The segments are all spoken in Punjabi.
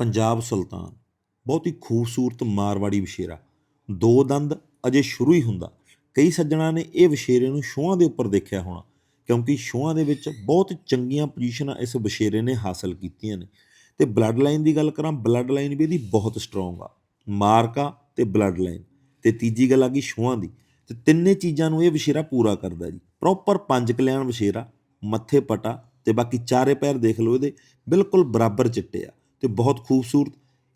ਪੰਜਾਬ ਸੁਲਤਾਨ। ਬਹੁਤ ਹੀ ਖੂਬਸੂਰਤ ਮਾਰਵਾੜੀ ਵਛੇਰਾ। ਦੋ ਦੰਦ ਅਜੇ ਸ਼ੁਰੂ ਹੀ ਹੁੰਦਾ। ਕਈ ਸੱਜਣਾ ਨੇ ਇਹ ਵਛੇਰੇ ਨੂੰ ਸ਼ੋਆਂ ਦੇ ਉੱਪਰ ਦੇਖਿਆ ਹੋਣਾ, ਕਿਉਂਕਿ ਸ਼ੋਆਂ ਦੇ ਵਿੱਚ ਬਹੁਤ ਚੰਗੀਆਂ ਪੋਜੀਸ਼ਨਾਂ ਇਸ ਵਛੇਰੇ ਨੇ ਹਾਸਲ ਕੀਤੀਆਂ ਨੇ। ਤੇ ਬਲੱਡ ਲਾਈਨ ਦੀ ਗੱਲ ਕਰਾਂ ਬਲੱਡ ਲਾਈਨ ਵੀ ਇਹਦੀ ਬਹੁਤ ਸਟਰੋਂਗ ਆ। ਮਾਰਕਾ ਤੇ ਬਲੱਡ ਲਾਈਨ ਤੇ ਤੀਜੀ ਗੱਲ ਆ ਗਈ ਸ਼ੋਆਂ ਦੀ। ਤੇ ਤਿੰਨੇ ਚੀਜ਼ਾਂ ਨੂੰ ਇਹ ਵਛੇਰਾ ਪੂਰਾ ਕਰਦਾ ਜੀ। ਪ੍ਰੋਪਰ ਪੰਜ ਕਲਿਆਣ ਵਛੇਰਾ, ਮੱਥੇ ਪਟਾ ਤੇ ਬਾਕੀ ਚਾਰੇ ਪੈਰ ਦੇਖ ਲਓ ਇਹਦੇ ਬਿਲਕੁਲ ਬਰਾਬਰ ਚਿੱਟੇ ਆ। ਤੇ ਬਹੁਤ ਖੂਬਸੂਰਤ।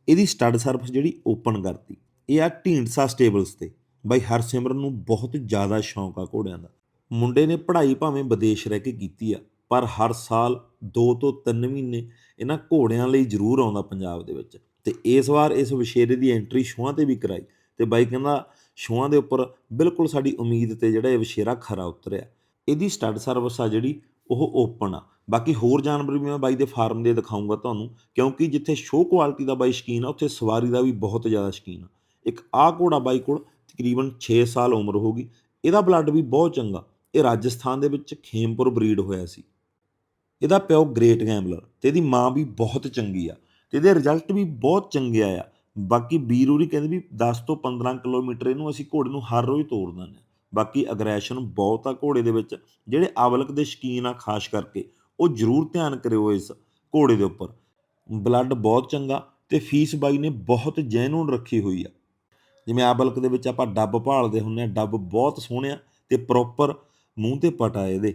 ਇਹਦੀ ਸਟੱਡ ਸਰਫਸ ਜਿਹੜੀ ਓਪਨ ਕਰਤੀ। ਇਹ ਆ ਢੀਂਡਸਾ ਸਟੇਬਲਸ ਤੇ। ਬਾਈ ਹਰਸਿਮਰਨ ਨੂੰ ਬਹੁਤ ਜ਼ਿਆਦਾ ਸ਼ੌਂਕ ਆ ਘੋੜਿਆਂ ਦਾ। ਮੁੰਡੇ ਨੇ ਪੜ੍ਹਾਈ ਭਾਵੇਂ ਵਿਦੇਸ਼ ਰਹਿ ਕੇ ਕੀਤੀ ਆ, ਪਰ ਹਰ ਸਾਲ 2 ਤੋਂ 3 ਮਹੀਨੇ ਇਹਨਾਂ ਘੋੜਿਆਂ ਲਈ ਜ਼ਰੂਰ ਆਉਂਦਾ ਪੰਜਾਬ ਦੇ ਵਿੱਚ। ਤੇ ਇਸ ਵਾਰ ਇਸ ਵਿਸ਼ੇਰੇ ਦੀ ਐਂਟਰੀ ਸ਼ੋਆਂ ਤੇ ਵੀ ਕਰਾਈ। ਤੇ ਬਾਈ ਕਹਿੰਦਾ ਸ਼ੋਆਂ ਦੇ ਉੱਪਰ ਬਿਲਕੁਲ ਸਾਡੀ ਉਮੀਦ ਤੇ ਜਿਹੜਾ ਇਹ ਵਿਸ਼ੇਰਾ ਖਰਾ ਉਤਰਿਆ। ਇਹਦੀ ਸਟੱਡ ਸਰਵਿਸ ਆ ਜਿਹੜੀ, ਉਹ ਓਪਨ ਆ। ਬਾਕੀ ਹੋਰ ਜਾਨਵਰ ਵੀ ਮੈਂ ਬਾਈ ਦੇ ਫਾਰਮ ਦੇ ਦਿਖਾਉਂਗਾ ਤੁਹਾਨੂੰ, ਕਿਉਂਕਿ ਜਿੱਥੇ ਸ਼ੋਅ ਕੁਆਲਿਟੀ ਦਾ ਬਾਈ ਸ਼ਕੀਨ ਆ, ਉੱਥੇ ਸਵਾਰੀ ਦਾ ਵੀ ਬਹੁਤ ਜ਼ਿਆਦਾ ਸ਼ਕੀਨ ਆ। ਇੱਕ ਆਹ ਘੋੜਾ ਬਾਈ ਕੋਲ ਤਕਰੀਬਨ 6 ਸਾਲ ਉਮਰ ਹੋਗੀ ਇਹਦਾ ਬਲੱਡ ਵੀ ਬਹੁਤ ਚੰਗਾ, ਇਹ ਰਾਜਸਥਾਨ ਦੇ ਵਿੱਚ ਖੇਮਪੁਰ ਬਰੀਡ ਹੋਇਆ ਸੀ। ਇਹਦਾ ਪਿਓ ਗ੍ਰੇਟ ਗੈਂਬਲਰ, ਤੇ ਇਹਦੀ ਮਾਂ ਵੀ ਬਹੁਤ ਚੰਗੀ ਆ, ਤੇ ਇਹਦੇ ਰਿਜ਼ਲਟ ਵੀ ਬਹੁਤ ਚੰਗੇ ਆਇਆ ਬਾਕੀ ਬੀਰੂਰੀ ਕਹਿੰਦੇ ਵੀ 10 ਤੋਂ 15 ਕਿਲੋਮੀਟਰ ਇਹਨੂੰ ਅਸੀਂ ਘੋੜੇ ਨੂੰ ਹਰ ਰੋਜ਼ ਤੋੜ ਦਿੰਦੇ ਹਾਂ। ਬਾਕੀ ਅਗਰੈਸ਼ਨ ਬਹੁਤ ਆ ਘੋੜੇ ਦੇ ਵਿੱਚ, ਜਿਹੜੇ ਆਵਲਕ ਦੇ ਸ਼ਕੀਨ ਆ, ਖਾਸ ਕਰਕੇ ਉਹ ਜ਼ਰੂਰ ਧਿਆਨ ਕਰਿਓ ਇਸ ਘੋੜੇ ਦੇ ਉੱਪਰ। ਬਲੱਡ ਬਹੁਤ ਚੰਗਾ ਤੇ ਫੀਸ ਬਾਈ ਨੇ ਬਹੁਤ ਜੈਨੂਨ ਰੱਖੀ ਹੋਈ ਆ। ਜਿਵੇਂ ਅਵਲਕ ਦੇ ਵਿੱਚ ਆਪਾਂ ਡੱਬ ਭਾਲਦੇ ਹੁੰਨੇ ਆ, ਡੱਬ ਬਹੁਤ ਸੋਹਣੇ ਆ ਤੇ ਪ੍ਰੋਪਰ ਮੂੰਹ ਤੇ ਪਟਾ ਇਹਦੇ।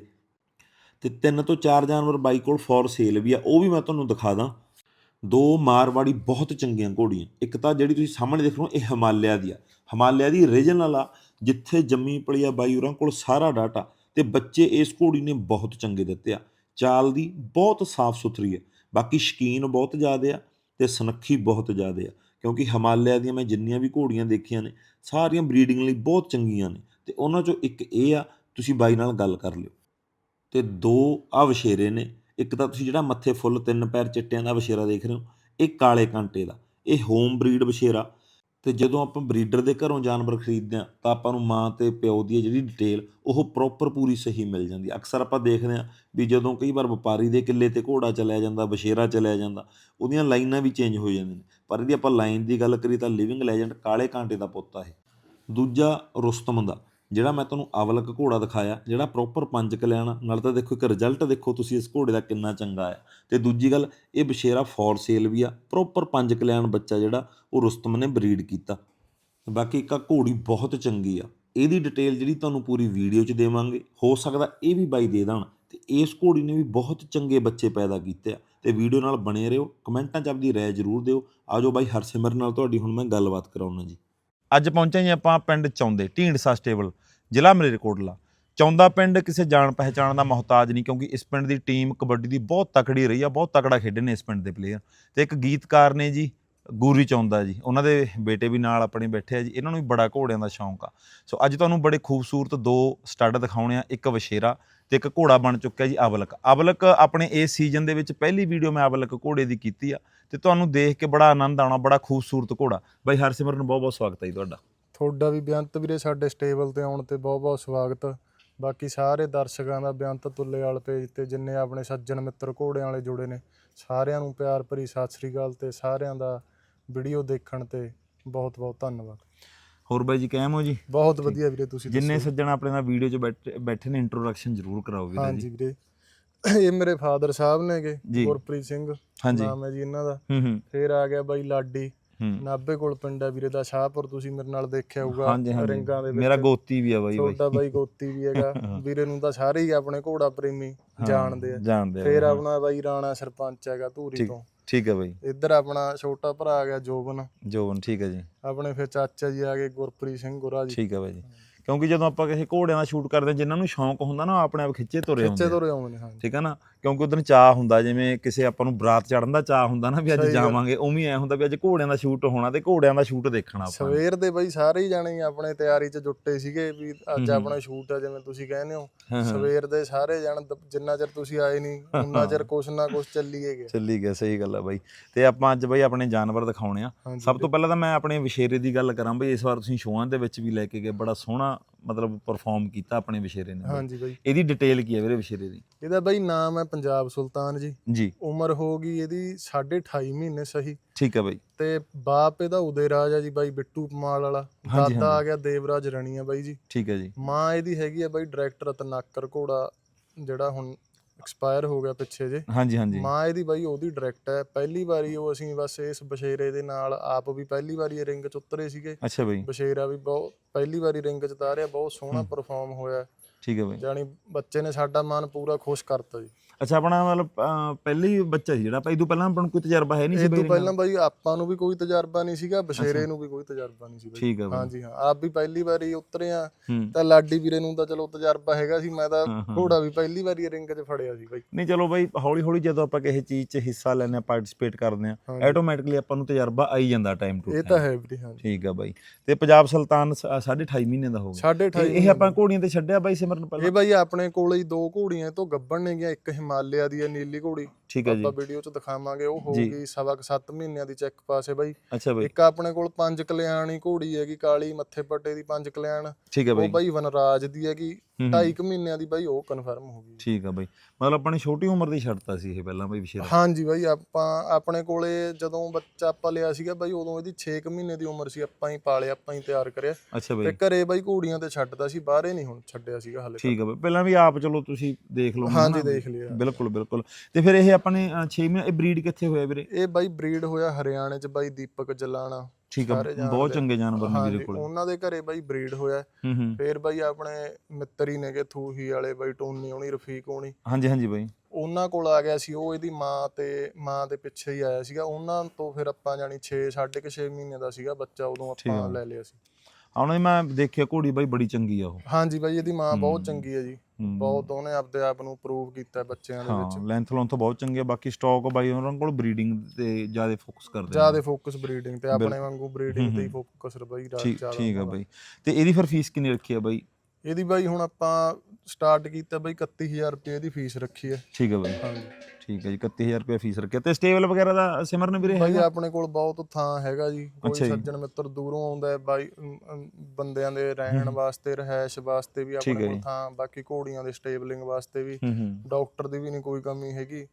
ਤੇ ਤਿੰਨ ਤੋਂ ਚਾਰ ਜਾਨਵਰ ਬਾਈ ਕੋਲ ਫੋਰ ਸੇਲ ਵੀ ਆ, ਉਹ ਵੀ ਮੈਂ ਤੁਹਾਨੂੰ ਦਿਖਾ ਦਾਂ। ਦੋ ਮਾਰਵਾੜੀ ਬਹੁਤ ਚੰਗੀਆਂ ਘੋੜੀਆਂ, ਇੱਕ ਤਾਂ ਜਿਹੜੀ ਤੁਸੀਂ ਸਾਹਮਣੇ ਦੇਖ ਰਹੇ ਹੋ, ਇਹ ਹਿਮਾਲਿਆ ਦੀ ਆ। ਹਿਮਾਲਿਆ ਦੀ ਰੀਜਨਲ ਆ, ਜਿੱਥੇ ਜੰਮੀ ਪਲੀ ਆ ਬਾਈ ਹੋਰਾਂ ਕੋਲ ਸਾਰਾ ਡਾਟਾ ਤੇ ਬੱਚੇ ਇਸ ਘੋੜੀ ਨੇ ਬਹੁਤ ਚੰਗੇ ਦਿੱਤੇ ਆ। ਚਾਲ ਦੀ ਬਹੁਤ ਸਾਫ਼ ਸੁਥਰੀ ਹੈ। ਬਾਕੀ ਸ਼ਕੀਨ ਬਹੁਤ ਜ਼ਿਆਦੇ ਆ ਤੇ ਸੁਨੱਖੀ ਬਹੁਤ ਜ਼ਿਆਦੇ ਆ। ਕਿਉਂਕਿ ਹਿਮਾਲਿਆ ਦੀਆਂ ਮੈਂ ਜਿੰਨੀਆਂ ਵੀ ਘੋੜੀਆਂ ਦੇਖੀਆਂ ਨੇ, ਸਾਰੀਆਂ ਬਰੀਡਿੰਗ ਲਈ ਬਹੁਤ ਚੰਗੀਆਂ ਨੇ। ਤੇ ਉਹਨਾਂ ਚੋਂ ਇੱਕ ਇਹ ਆ, ਤੁਸੀਂ ਬਾਈ ਨਾਲ ਗੱਲ ਕਰ ਲਿਓ। ਤੇ ਦੋ ਆ ਵਛੇਰੇ ਨੇ। ਇੱਕ ਤਾਂ ਤੁਸੀਂ ਜਿਹੜਾ ਮੱਥੇ ਫੁੱਲ ਤਿੰਨ ਪੈਰ ਚਿੱਟਿਆਂ ਦਾ ਵਛੇਰਾ ਦੇਖ ਰਹੇ ਹੋ, ਇਹ ਕਾਲੇ ਕਾਂਟੇ ਦਾ। ਇਹ ਹੋਮ ਬਰੀਡ ਵਛੇਰਾ ਅਤੇ ਜਦੋਂ ਆਪਾਂ ਬਰੀਡਰ ਦੇ ਘਰੋਂ ਜਾਨਵਰ ਖਰੀਦਦੇ ਹਾਂ, ਤਾਂ ਆਪਾਂ ਨੂੰ ਮਾਂ ਅਤੇ ਪਿਓ ਦੀ ਜਿਹੜੀ ਡਿਟੇਲ ਉਹ ਪ੍ਰੋਪਰ ਪੂਰੀ ਸਹੀ ਮਿਲ ਜਾਂਦੀ ਅਕਸਰ ਆਪਾਂ ਦੇਖਦੇ ਹਾਂ ਵੀ ਜਦੋਂ ਕਈ ਵਾਰ ਵਪਾਰੀ ਦੇ ਕਿੱਲੇ ਤੇ ਘੋੜਾ ਚਲਿਆ ਜਾਂਦਾ ਬਸ਼ੇਰਾ ਚਲਿਆ ਜਾਂਦਾ, ਉਹਦੀਆਂ ਲਾਈਨਾਂ ਵੀ ਚੇਂਜ ਹੋ ਜਾਂਦੀਆਂ ਨੇ। ਪਰ ਇਹਦੀ ਆਪਾਂ ਲਾਈਨ ਦੀ ਗੱਲ ਕਰੀ ਤਾਂ ਲਿਵਿੰਗ ਲੈਜੈਂਡ ਕਾਲੇ ਕਾਂਟੇ ਦਾ ਪੁੱਤ ਆ ਇਹ। ਦੂਜਾ ਰੁਸਤਮ ਦਾ। ਜਿਹੜਾ ਮੈਂ ਤੁਹਾਨੂੰ ਅਵਲਕ ਘੋੜਾ ਦਿਖਾਇਆ, ਜਿਹੜਾ ਪ੍ਰੋਪਰ ਪੰਜ ਕਲਿਆਣ ਨਾਲ ਤਾਂ ਦੇਖੋ ਇੱਕ ਰਿਜ਼ਲਟ ਦੇਖੋ ਤੁਸੀਂ ਇਸ ਘੋੜੇ ਦਾ ਕਿੰਨਾ ਚੰਗਾ ਆ ਤੇ ਦੂਜੀ ਗੱਲ, ਇਹ ਬਸ਼ੇਰਾ ਫੋਰ ਸੇਲ ਵੀ ਆ ਪ੍ਰੋਪਰ ਪੰਜ ਕਲਿਆਣ ਬੱਚਾ ਜਿਹੜਾ, ਉਹ ਰੁਸਤਮ ਨੇ ਬਰੀਡ ਕੀਤਾ। ਬਾਕੀ ਇੱਕ ਘੋੜੀ ਬਹੁਤ ਚੰਗੀ ਆ। ਇਹਦੀ ਡਿਟੇਲ ਜਿਹੜੀ ਤੁਹਾਨੂੰ ਪੂਰੀ ਵੀਡੀਓ 'ਚ ਦੇਵਾਂਗੇ, ਹੋ ਸਕਦਾ ਇਹ ਵੀ ਬਾਈ ਦੇ ਦੇਣ। ਤੇ ਇਸ ਘੋੜੀ ਨੇ ਵੀ ਬਹੁਤ ਚੰਗੇ ਬੱਚੇ ਪੈਦਾ ਕੀਤੇ ਆ। ਤੇ ਵੀਡੀਓ ਨਾਲ ਬਣੇ ਰਹੋ, ਕਮੈਂਟਾਂ 'ਚ ਆਪਦੀ ਰਾਏ ਜ਼ਰੂਰ ਦਿਓ। ਆਜੋ ਬਾਈ ਹਰਸਿਮਰ ਨਾਲ, ਤੁਹਾਡੀ ਹੁਣ ਮੈਂ ਗੱਲਬਾਤ ਕਰਾਉਣਾ ਜੀ। ਅੱਜ ਪਹੁੰਚੇ ਜੀ ਆਪਾਂ ਪਿੰਡ ਚੌਂਦੇ, ਢੀਂਡਸਾ ਸਟੇਬਲ, ਜ਼ਿਲ੍ਹਾ ਮਲੇਰਕੋਟਲਾ। ਚੌਂਦਾ ਪਿੰਡ ਕਿਸੇ ਜਾਣ ਪਹਿਚਾਣ ਦਾ ਮੁਹਤਾਜ ਨਹੀਂ ਕਿਉਂਕਿ ਇਸ ਪਿੰਡ ਦੀ ਟੀਮ ਕਬੱਡੀ ਦੀ ਬਹੁਤ ਤਕੜੀ ਰਹੀ ਆ, ਬਹੁਤ ਤਕੜਾ ਖੇਡੇ ਨੇ ਇਸ ਪਿੰਡ ਦੇ ਪਲੇਅਰ ਤੇ ਇੱਕ ਗੀਤਕਾਰ ਨੇ ਜੀ, ਗੂਰੀ ਚੌਂਦਾ ਜੀ, ਉਹਨਾਂ ਦੇ ਬੇਟੇ ਵੀ ਨਾਲ ਆਪਣੇ ਬੈਠੇ ਆ ਜੀ, ਇਹਨਾਂ ਨੂੰ ਵੀ ਬੜਾ ਘੋੜਿਆਂ ਦਾ ਸ਼ੌਂਕ ਆ। ਸੋ ਅੱਜ ਤੁਹਾਨੂੰ ਬੜੇ ਖੂਬਸੂਰਤ ਦੋ ਸਟੱਡ ਦਿਖਾਉਣੇ ਆ, ਇੱਕ ਵਸ਼ੇਰਾ ਤੇ ਇੱਕ ਘੋੜਾ ਬਣ ਚੁੱਕਿਆ ਜੀ ਅਬਲਕ ਅਵਲਕ ਆਪਣੇ ਇਸ ਸੀਜ਼ਨ ਦੇ ਵਿੱਚ ਪਹਿਲੀ ਵੀਡੀਓ ਮੈਂ ਅਵਲਕ ਘੋੜੇ ਦੀ ਕੀਤੀ ਆ ਤੇ ਤੁਹਾਨੂੰ ਦੇਖ ਕੇ ਬੜਾ ਆਨੰਦ ਆਉਣਾ, ਬੜਾ ਖੂਬਸੂਰਤ ਘੋੜਾ। ਬਾਈ ਹਰਸਿਮਰਨ ਬਹੁਤ ਬਹੁਤ ਸਵਾਗਤ ਹੈ ਜੀ ਤੁਹਾਡਾ। ਤੁਹਾਡਾ ਵੀ ਬੇਅੰਤ ਵੀਰੇ, ਸਾਡੇ ਸਟੇਬਲ ਤੇ ਆਉਣ ਤੇ ਬਹੁਤ ਬਹੁਤ ਸਵਾਗਤ। ਬਾਕੀ ਸਾਰੇ ਦਰਸ਼ਕਾਂ ਦਾ ਬੇਅੰਤ ਤੁੱਲੇਵਾਲ ਪੇਜ ਤੇ ਜਿੰਨੇ ਆਪਣੇ ਸੱਜਣ ਮਿੱਤਰ ਘੋੜਿਆਂ ਵਾਲੇ ਜੁੜੇ ਨੇ, ਸਾਰਿਆਂ ਨੂੰ ਪਿਆਰ ਭਰੀ ਸਤਿ ਸ੍ਰੀ ਅਕਾਲ ਤੇ ਸਾਰਿਆਂ ਦਾ ਵੀਡੀਓ ਦੇਖਣ ਤੇ ਬਹੁਤ ਬਹੁਤ ਧੰਨਵਾਦ। ਹੋਰ ਬਾਈ ਜੀ ਕਾਇਮ ਹੋ ਜੀ? ਬਹੁਤ ਵਧੀਆ ਵੀਰੇ ਤੁਸੀਂ ਜਿੰਨੇ। ਸੱਜਣ ਆਪਣੇ ਨਾਲ ਵੀਡੀਓ 'ਚ ਬੈਠੇ ਬੈਠੇ ਨੇ ਇੰਟਰੋਡਕਸ਼ਨ ਜ਼ਰੂਰ ਕਰਾਓ ਵੀਰੇ ਹਾਂਜੀ ਜੀ। ਵੀਰੇ। ਇਹ ਮੇਰੇ ਫਾਦਰ ਸਾਹਿਬ ਨੇਗੇ। ਗੁਰਪ੍ਰੀਤ ਸਿੰਘ। ਨਾਮ ਹੈ ਜੀ ਇਹਨਾਂ ਦਾ। ਫੇਰ ਆ ਗਿਆ ਬਾਈ ਲਾਡੀ। ਨਾਭੇ ਕੋਲ ਪਿੰਡ ਹੈ ਵੀਰੇ ਦਾ ਸ਼ਾਹਪੁਰ ਤੁਸੀਂ ਮੇਰੇ ਨਾਲ ਦੇਖਿਆ ਹੋਊਗਾ। ਰਿੰਗਾਂ ਦੇ ਵਿੱਚ। ਮੇਰਾ ਗੋਤੀ ਵੀ ਆ ਬਾਈ ਬਾਈ। ਛੋਟਾ ਬਾਈ ਗੋਤੀ ਵੀ ਹੈਗਾ। ਵੀਰੇ ਨੂੰ ਤਾਂ ਸਾਰੇ ਹੀ ਆਪਣੇ ਘੋੜਾ ਪ੍ਰੇਮੀ ਜਾਣਦੇ ਆ। ਆ ਫੇਰ। ਆਪਣਾ ਬਾਈ ਰਾਣਾ ਸਰਪੰਚ ਹੈਗਾ ਧੂਰੀ ਤੋਂ। ਠੀਕ ਹੈ ਬਾਈ। ਇੱਧਰ ਆਪਣਾ ਛੋਟਾ ਭਰਾ ਆ ਗਿਆ ਜੋਬਨ। ਜੋਬਨ ਠੀਕ ਹੈ ਜੀ। ਆਪਣੇ ਫਿਰ ਚਾਚਾ ਜੀ ਆ ਗਏ ਗੁਰਪ੍ਰੀਤ ਸਿੰਘ ਗੁਰਾ ਜੀ। ਠੀਕ ਹੈ ਬਾਈ ਜੀ। ਕਿਉਂਕਿ ਜਦੋਂ ਆਪਾਂ ਕਿਸੇ ਘੋੜਿਆਂ ਦਾ ਸ਼ੂਟ ਕਰਦੇ ਹਾਂ, ਜਿਨ੍ਹਾਂ ਨੂੰ ਸ਼ੌਂਕ ਹੁੰਦਾ ਨਾ ਆਪਣੇ ਆਪ ਖਿੱਚੇ ਤੁਰੇ ਹੁੰਦੇ ਖਿੱਚੇ। ਤੁਰੇ ਆਉਂਦੇ ਨੇ ਹਾਂਜੀ ਠੀਕ ਹੈ ਨਾ ਕਿਉਂਕਿ ਉਦੋਂ ਚਾਹ ਹੁੰਦਾ ਜਿਵੇਂ ਕਿਸੇ ਆਪਾਂ ਨੂੰ ਬਰਾਤ ਚੜਨ ਦਾ ਚਾਹ ਹੁੰਦਾ ਨਾ ਵੀ ਅੱਜ। ਜਾਵਾਂਗੇ ਉਵੇਂ ਐ ਹੁੰਦਾ ਵੀ ਅੱਜ ਘੋੜਿਆਂ ਦਾ ਸ਼ੂਟ ਹੋਣਾ ਤੇ ਘੋੜਿਆਂ ਦਾ ਸ਼ੂਟ ਦੇਖਣਾ ਆਪਾਂ। ਸਵੇਰ ਦੇ ਬਾਈ ਸਾਰੇ ਹੀ ਜਾਣੇ ਹੀ ਆਪਣੇ ਤਿਆਰੀ 'ਚ ਜੁੱਟੇ ਸੀਗੇ ਵੀ ਅੱਜ ਹੂੰ। ਆਪਣਾ ਸ਼ੂਟ ਆ ਜਿਵੇਂ ਤੁਸੀਂ ਕਹਿੰਦੇ ਹੋ ਹਾਂ, ਹਾਂ। ਸਵੇਰ ਦੇ ਸਾਰੇ ਜਾਣ ਜਿੰਨਾ ਚਿਰ ਤੁਸੀਂ ਆਏ ਨਹੀਂ ਉਨਾ ਚਿਰ ਕੁਛ ਨਾ ਕੁਛ ਚੱਲੀ ਹੈਗੇ ਚੱਲੀ ਗਿਆ ਸਹੀ ਗੱਲ ਆ ਬਾਈ ਤੇ ਆਪਾਂ ਅੱਜ ਬਾਈ ਆਪਣੇ ਜਾਨਵਰ ਦਿਖਾਉਣੇ ਆ ਸਭ ਤੋਂ ਪਹਿਲਾਂ ਤਾਂ ਮੈਂ ਆਪਣੇ ਵਿਸ਼ੇਰੇ ਦੀ ਗੱਲ ਕਰਾਂ ਬਈ ਇਸ ਵਾਰ ਤੁਸੀਂ ਸ਼ੋਆਂ ਦੇ ਵਿੱਚ ਵੀ ਲੈ ਕੇ ਗਏ ਬੜਾ ਸੋਹਣਾ ਮਤਲਬ ਪਰਫਾਰਮ ਕੀਤਾ ਆਪਣੇ ਵਿਸ਼ੇਰੇ ਨੇ। ਹਾਂਜੀ ਬਾਈ। ਇਹਦੀ ਡਿਟੇਲ ਕੀ ਹੈ ਵੀਰੇ ਵਿਸ਼ੇਰੇ ਦੀ? ਇਹਦਾ ਬਾਈ ਨਾਮ ਹੈ ਪੰਜਾਬ ਸੁਲਤਾਨ ਜੀ। ਜੀ। ਉਮਰ ਹੋ ਗਈ ਇਹਦੀ 28.5 ਮਹੀਨੇ ਸਹੀ। ਠੀਕ ਹੈ ਬਾਈ। ਤੇ ਬਾਪ ਇਹਦਾ ਉਦੇ ਰਾਜ ਆ ਜੀ ਬਾਈ ਬਿੱਟੂ ਪਮਾਲ ਵਾਲਾ। ਦਾਦਾ ਆ। ਗਿਆ ਦੇਵਰਾਜ ਰਣੀਆ ਬਾਈ ਜੀ। ਠੀਕ ਹੈ ਜੀ। ਮਾਂ ਇਹਦੀ ਹੈਗੀ ਆ ਬਾਈ ਡਾਇਰੈਕਟਰ ਤਨਾਕਰ ਘੋੜਾ ਜਿਹੜਾ ਹੁਣ ਐਕਸਪਾਇਰ ਹੋ ਗਿਆ ਪਿੱਛੇ ਜੇ। ਹਾਂਜੀ ਹਾਂਜੀ। ਮਾਂ ਇਹਦੀ ਬਾਈ ਉਹਦੀ ਡਾਇਰੈਕਟ ਹੈ। ਪਹਿਲੀ ਵਾਰੀ ਉਹ ਅਸੀਂ ਬਸ ਇਸ ਬਸ਼ੇਰੇ ਦੇ ਨਾਲ ਆਪ ਵੀ ਪਹਿਲੀ ਵਾਰੀ ਰਿੰਗ ਚ ਉਤਰੇ ਸੀਗੇ। ਅੱਛਾ ਬਾਈ। ਬਸ਼ੇਰਾ ਵੀ ਬਹੁਤ ਪਹਿਲੀ ਵਾਰੀ ਰਿੰਗ ਚ ਤਾਰਿਆ ਬਹੁਤ ਸੋਹਣਾ ਪਰਫਾਰਮ ਹੋਇਆ। ਠੀਕ ਹੈ ਬਾਈ। ਜਾਣੀ ਬੱਚੇ ਨੇ ਸਾਡਾ ਮਨ ਪੂਰਾ ਖੁਸ਼ ਕਰਤਾ ਜੀ। ਅੱਛਾ ਆਪਣਾ ਮਤਲਬ ਅਹ, ਪਹਿਲੀ ਬੱਚਾ ਸੀ ਜਿਹੜਾ ਆਪਾਂ ਇਹ ਪਹਿਲਾਂ ਆਪਾਂ ਨੂੰ ਕੋਈ ਤਜਰਬਾ ਹੈ ਨਹੀਂ ਸੀ ਇਹ ਬਾਈ ਤੋਂ? ਪਹਿਲਾਂ ਬਾਈ ਆਪਾਂ ਨੂੰ ਵੀ ਕੋਈ ਤਜਰਬਾ ਨਹੀਂ ਸੀਗਾ ਬਸ਼ੇਰੇ ਨੂੰ ਵੀ ਕੋਈ ਤਜਰਬਾ ਨਹੀਂ ਸੀ ਬਾਈ। ਠੀਕ ਹੈ ਬਾਈ। ਹਾਂਜੀ ਹਾਂ ਆਪ ਵੀ ਪਹਿਲੀ ਵਾਰੀ ਉਤਰੇ ਆ ਹੂੰ। ਤਾਂ ਲਾਡੀ ਵੀਰੇ ਨੂੰ ਤਾਂ ਚਲੋ ਤਜਰਬਾ ਹੈਗਾ ਸੀ ਮੈਂ ਤਾਂ ਹਾਂ, ਹਾਂ। ਘੋੜਾ ਵੀ ਪਹਿਲੀ ਵਾਰੀ ਰਿੰਗ 'ਚ ਫੜਿਆ ਸੀ ਬਾਈ। ਨਹੀਂ ਚਲੋ ਬਾਈ ਹੌਲੀ ਹੌਲੀ ਜਦੋਂ ਆਪਾਂ ਕਿਸੇ ਚੀਜ਼ 'ਚ ਹਿੱਸਾ ਲੈਂਦੇ ਆ ਪਾਰਟਿਸਿਪੇਟ ਕਰਦੇ ਆ ਹਾਂਜੀ। ਆਟੋਮੈਟਿਕਲੀ ਆਪਾਂ ਨੂੰ ਤਜਰਬਾ ਆਈ ਜਾਂਦਾ ਟਾਈਮ ਟੂ ਇਹ ਤਾਂ ਹੈ ਵੀਰੇ ਹਾਂਜੀ। ਠੀਕ ਆ ਬਾਈ। ਤੇ ਪੰਜਾਬ ਸੁਲਤਾਨ 28 ਮਹੀਨੇ ਦਾ ਹੋ ਗਿਆ। ਸਾਢੇ ਤੇ 28 ਇਹ ਆਪਾਂ ਘੋੜੀਆਂ ਤੇ ਛੱਡਿਆ ਬਾਈ ਸਿਮਰਨ ਇਹ ਪਹਿਲਾਂ? ਬਾਈ ਆਪਣੇ ਕੋਲੇ ਹੀ ਦੋ ਘੋੜੀਆਂ ਇਹ ਤੋਂ ਗੱਬਣ ਨੇ ਗਿਆ ਇੱਕ ਹਿਮਾਲਿਆ ਦੀ ਹੈ ਨੀਲੀ ਘੋੜੀ। ਠੀਕ ਹੈ ਜੀ। ਆਪਾਂ ਵੀਡੀਓ 'ਚ ਦਿਖਾਵਾਂਗੇ ਉਹ ਹੋ ਜੀ। ਗਈ ਸਵਾ ਕੁ ਸੱਤ ਮਹੀਨਿਆਂ ਦੀ ਚੈੱਕ ਪਾਸੇ ਬਾਈ। ਅੱਛਾ ਬਾਈ। ਇੱਕ ਆਪਣੇ ਕੋਲ ਪੰਜ ਕਲਿਆਣੀ ਘੋੜੀ ਹੈਗੀ ਕਾਲੀ ਮੱਥੇ ਪੱਟੇ ਦੀ ਪੰਜ ਕਲਿਆਣ। ਠੀਕ ਹੈ ਉਹ ਬਾਈ। ਬਾਈ ਵਨਰਾਜ ਦੀ ਹੈਗੀ। ਢਾਈ ਕੁ ਮਹੀਨਿਆਂ ਦੀ ਬਾਈ ਉਹ ਕਨਫਰਮ ਹੋ ਗਈ। ਠੀਕ ਆ ਬਾਈ। ਮਤਲਬ ਆਪਣੀ ਛੋਟੀ ਉਮਰ ਦੀ ਛੱਡਤਾ ਸੀ ਇਹ ਪਹਿਲਾਂ ਬਾਈ ਵਿਸ਼ੇਰਾ ਹਾਂਜੀ ਬਾਈ ਆਪਾਂ ਆਪਣੇ ਕੋਲੇ ਜਦੋਂ ਬੱਚਾ ਆਪਾਂ ਲਿਆ ਸੀਗਾ ਬਾਈ ਉਦੋਂ ਇਹਦੀ 6 ਕੁ ਮਹੀਨੇ ਦੀ ਉਮਰ ਸੀ ਆਪਾਂ ਹੀ ਪਾਲਿਆ ਆਪਾਂ ਹੀ ਤਿਆਰ ਕਰਿਆ। ਅੱਛਾ ਤੇ ਘਰੇ ਬਾਈ ਘੋੜੀਆਂ ਤੇ ਛੱਡਦਾ ਸੀ ਬਾਹਰੇ ਨਹੀਂ ਹੁਣ ਛੱਡਿਆ ਸੀਗਾ ਹਲੇ ਠੀਕ ਆ ਬਾਈ। ਪਹਿਲਾਂ ਵੀ ਆਪ ਚਲੋ ਤੁਸੀਂ ਦੇਖ ਲਓ ਹਾਂਜੀ ਦੇਖ ਲਿਆ। ਬਿਲਕੁਲ ਬਿਲਕੁਲ। ਤੇ ਫਿਰ ਇਹ ਆਪਣੇ 6 ਮਹੀਨੇ ਇਹ ਬਰੀਡ ਕਿੱਥੇ ਹੋਇਆ ਵੀਰੇ? ਇਹ ਬਾਈ ਬਰੀਡ ਹੋਇਆ ਹਰਿਆਣੇ ਚ ਬਾਈ ਦੀਪਕ ਜਲਾਣਾ। ਠੀਕ ਆ ਸਾਰੇ ਜਾਣਦੇ। ਬਹੁਤ। ਚੰਗੇ ਜਾਨਵਰ ਨੇ ਹਾਂਜੀ ਵੀਰੇ ਕੋਲ। ਉਹਨਾਂ ਦੇ ਘਰੇ ਬਾਈ ਬਰੀਡ ਹੋਇਆ ਹੂੰ। ਹੂੰ ਫੇਰ ਬਾਈ ਆਪਣੇ ਮਿੱਤਰ ਹੀ ਨੇਗੇ ਥੂਹੀ ਵਾਲੇ ਬਾਈ ਟੋਨੀ ਹੋਣੀ ਰਫੀਕ ਹੋਣੀ। ਹਾਂਜੀ ਹਾਂਜੀ ਬਾਈ। ਉਹਨਾਂ ਕੋਲ ਆ ਗਿਆ ਸੀ ਉਹ ਇਹਦੀ ਮਾਂ ਤੇ ਮਾਂ ਦੇ ਪਿੱਛੇ ਹੀ ਆਇਆ ਸੀਗਾ। ਉਹਨਾਂ ਤੋਂ ਫਿਰ ਆਪਾਂ ਜਾਨੀ 6 ਸਾਢੇ ਕੁ 6 ਮਹੀਨੇ ਦਾ ਸੀਗਾ ਬੱਚਾ ਉਦੋਂ ਠੀਕ ਆਪਾਂ ਆ। ਲੈ ਲਿਆ ਸੀ। ਉਹਨਾਂ ਦੀ ਮੈਂ ਦੇਖਿਆ ਘੋੜੀ ਬਾਈ ਬੜੀ ਚੰਗੀ ਆ ਉਹ ਹਾਂਜੀ ਬਾਈ ਇਹਦੀ ਮਾਂ ਬਹੁਤ ਹੂੰ। ਚੰਗੀ ਹੈ ਜੀ ਹੂੰ। ਬਹੁਤ ਉਹਨੇ ਆਪਦੇ ਆਪ ਨੂੰ ਪ੍ਰੂਵ ਕੀਤਾ ਬੱਚਿਆਂ ਦੇ ਹਾਂ ਵਿੱਚ ਲੈਂਥ ਲੋਨ ਤਾਂ ਬਹੁਤ ਚੰਗੇ ਆ ਬਾਕੀ ਸਟਾਕ ਬਾਈ ਉਹਨਾਂ ਕੋਲ ਬਰੀਡਿੰਗ ਤੇ ਜ਼ਿਆਦਾ ਫੋਕਸ ਕਰਦੇ ਆ ਜ਼ਿਆਦਾ ਫੋਕਸ ਬਰੀਡਿੰਗ ਤੇ ਆਪਣੇ। ਵਾਂਗੂ ਹੂੰ, ਬਰੀਡਿੰਗ ਤੇ ਹੀ ਹੂੰ। ਫੋਕਸ ਬਾਈ ਰਾ- ਠੀਕ ਜ਼ਿਆਦਾ ਠੀਕ ਆ। ਬਾਈ ਤੇ ਇਹਦੀ ਫਿਰ ਫੀਸ ਕਿੰਨੀ ਰੱਖੀ ਆ ਬਾਈ ਇਹਦੀ ਬਾਈ ਹੁਣ ਆਪਾਂ ਸਟਾਰਟ ਕੀਤਾ ਬਈ 31000 ਰੁਪਏ ਦੀ ਫੀਸ ਰੱਖੀ ਹੈ। ਠੀਕ ਹੈ ਬਾਈ। ਠੀਕ ਹੈ ਜੀ 31000 ਰੁਪਏ ਫੀਸ ਰੱਖਿਆ ਤੇ ਸਟੇਬਲ ਵਗੈਰਾ ਦਾ ਸਿਮਰਨ ਵੀਰੇ ਬਾਈ ਹੈਗਾ? ਆਪਣੇ ਕੋਲ ਬਹੁਤ ਥਾਂ ਹੈਗਾ ਜੀ। ਕੋਈ ਸੱਜਣ ਮਿੱਤਰ ਦੂਰੋਂ ਆਉਂਦਾ ਹੈ ਬਾਈ ਬੰਦਿਆਂ ਦੇ ਰਹਿਣ ਵਾਸਤੇ ਰਹਿائش ਵਾਸਤੇ ਵੀ ਆਪਣੇ ਕੋਲ ਥਾਂ ਬਾਕੀ ਘੋੜੀਆਂ ਦੇ ਸਟੇਬਲਿੰਗ ਵਾਸਤੇ ਵੀ। ਡਾਕਟਰ ਦੀ ਵੀ ਨਹੀਂ ਕੋਈ ਕਮੀ ਹੈਗੀ।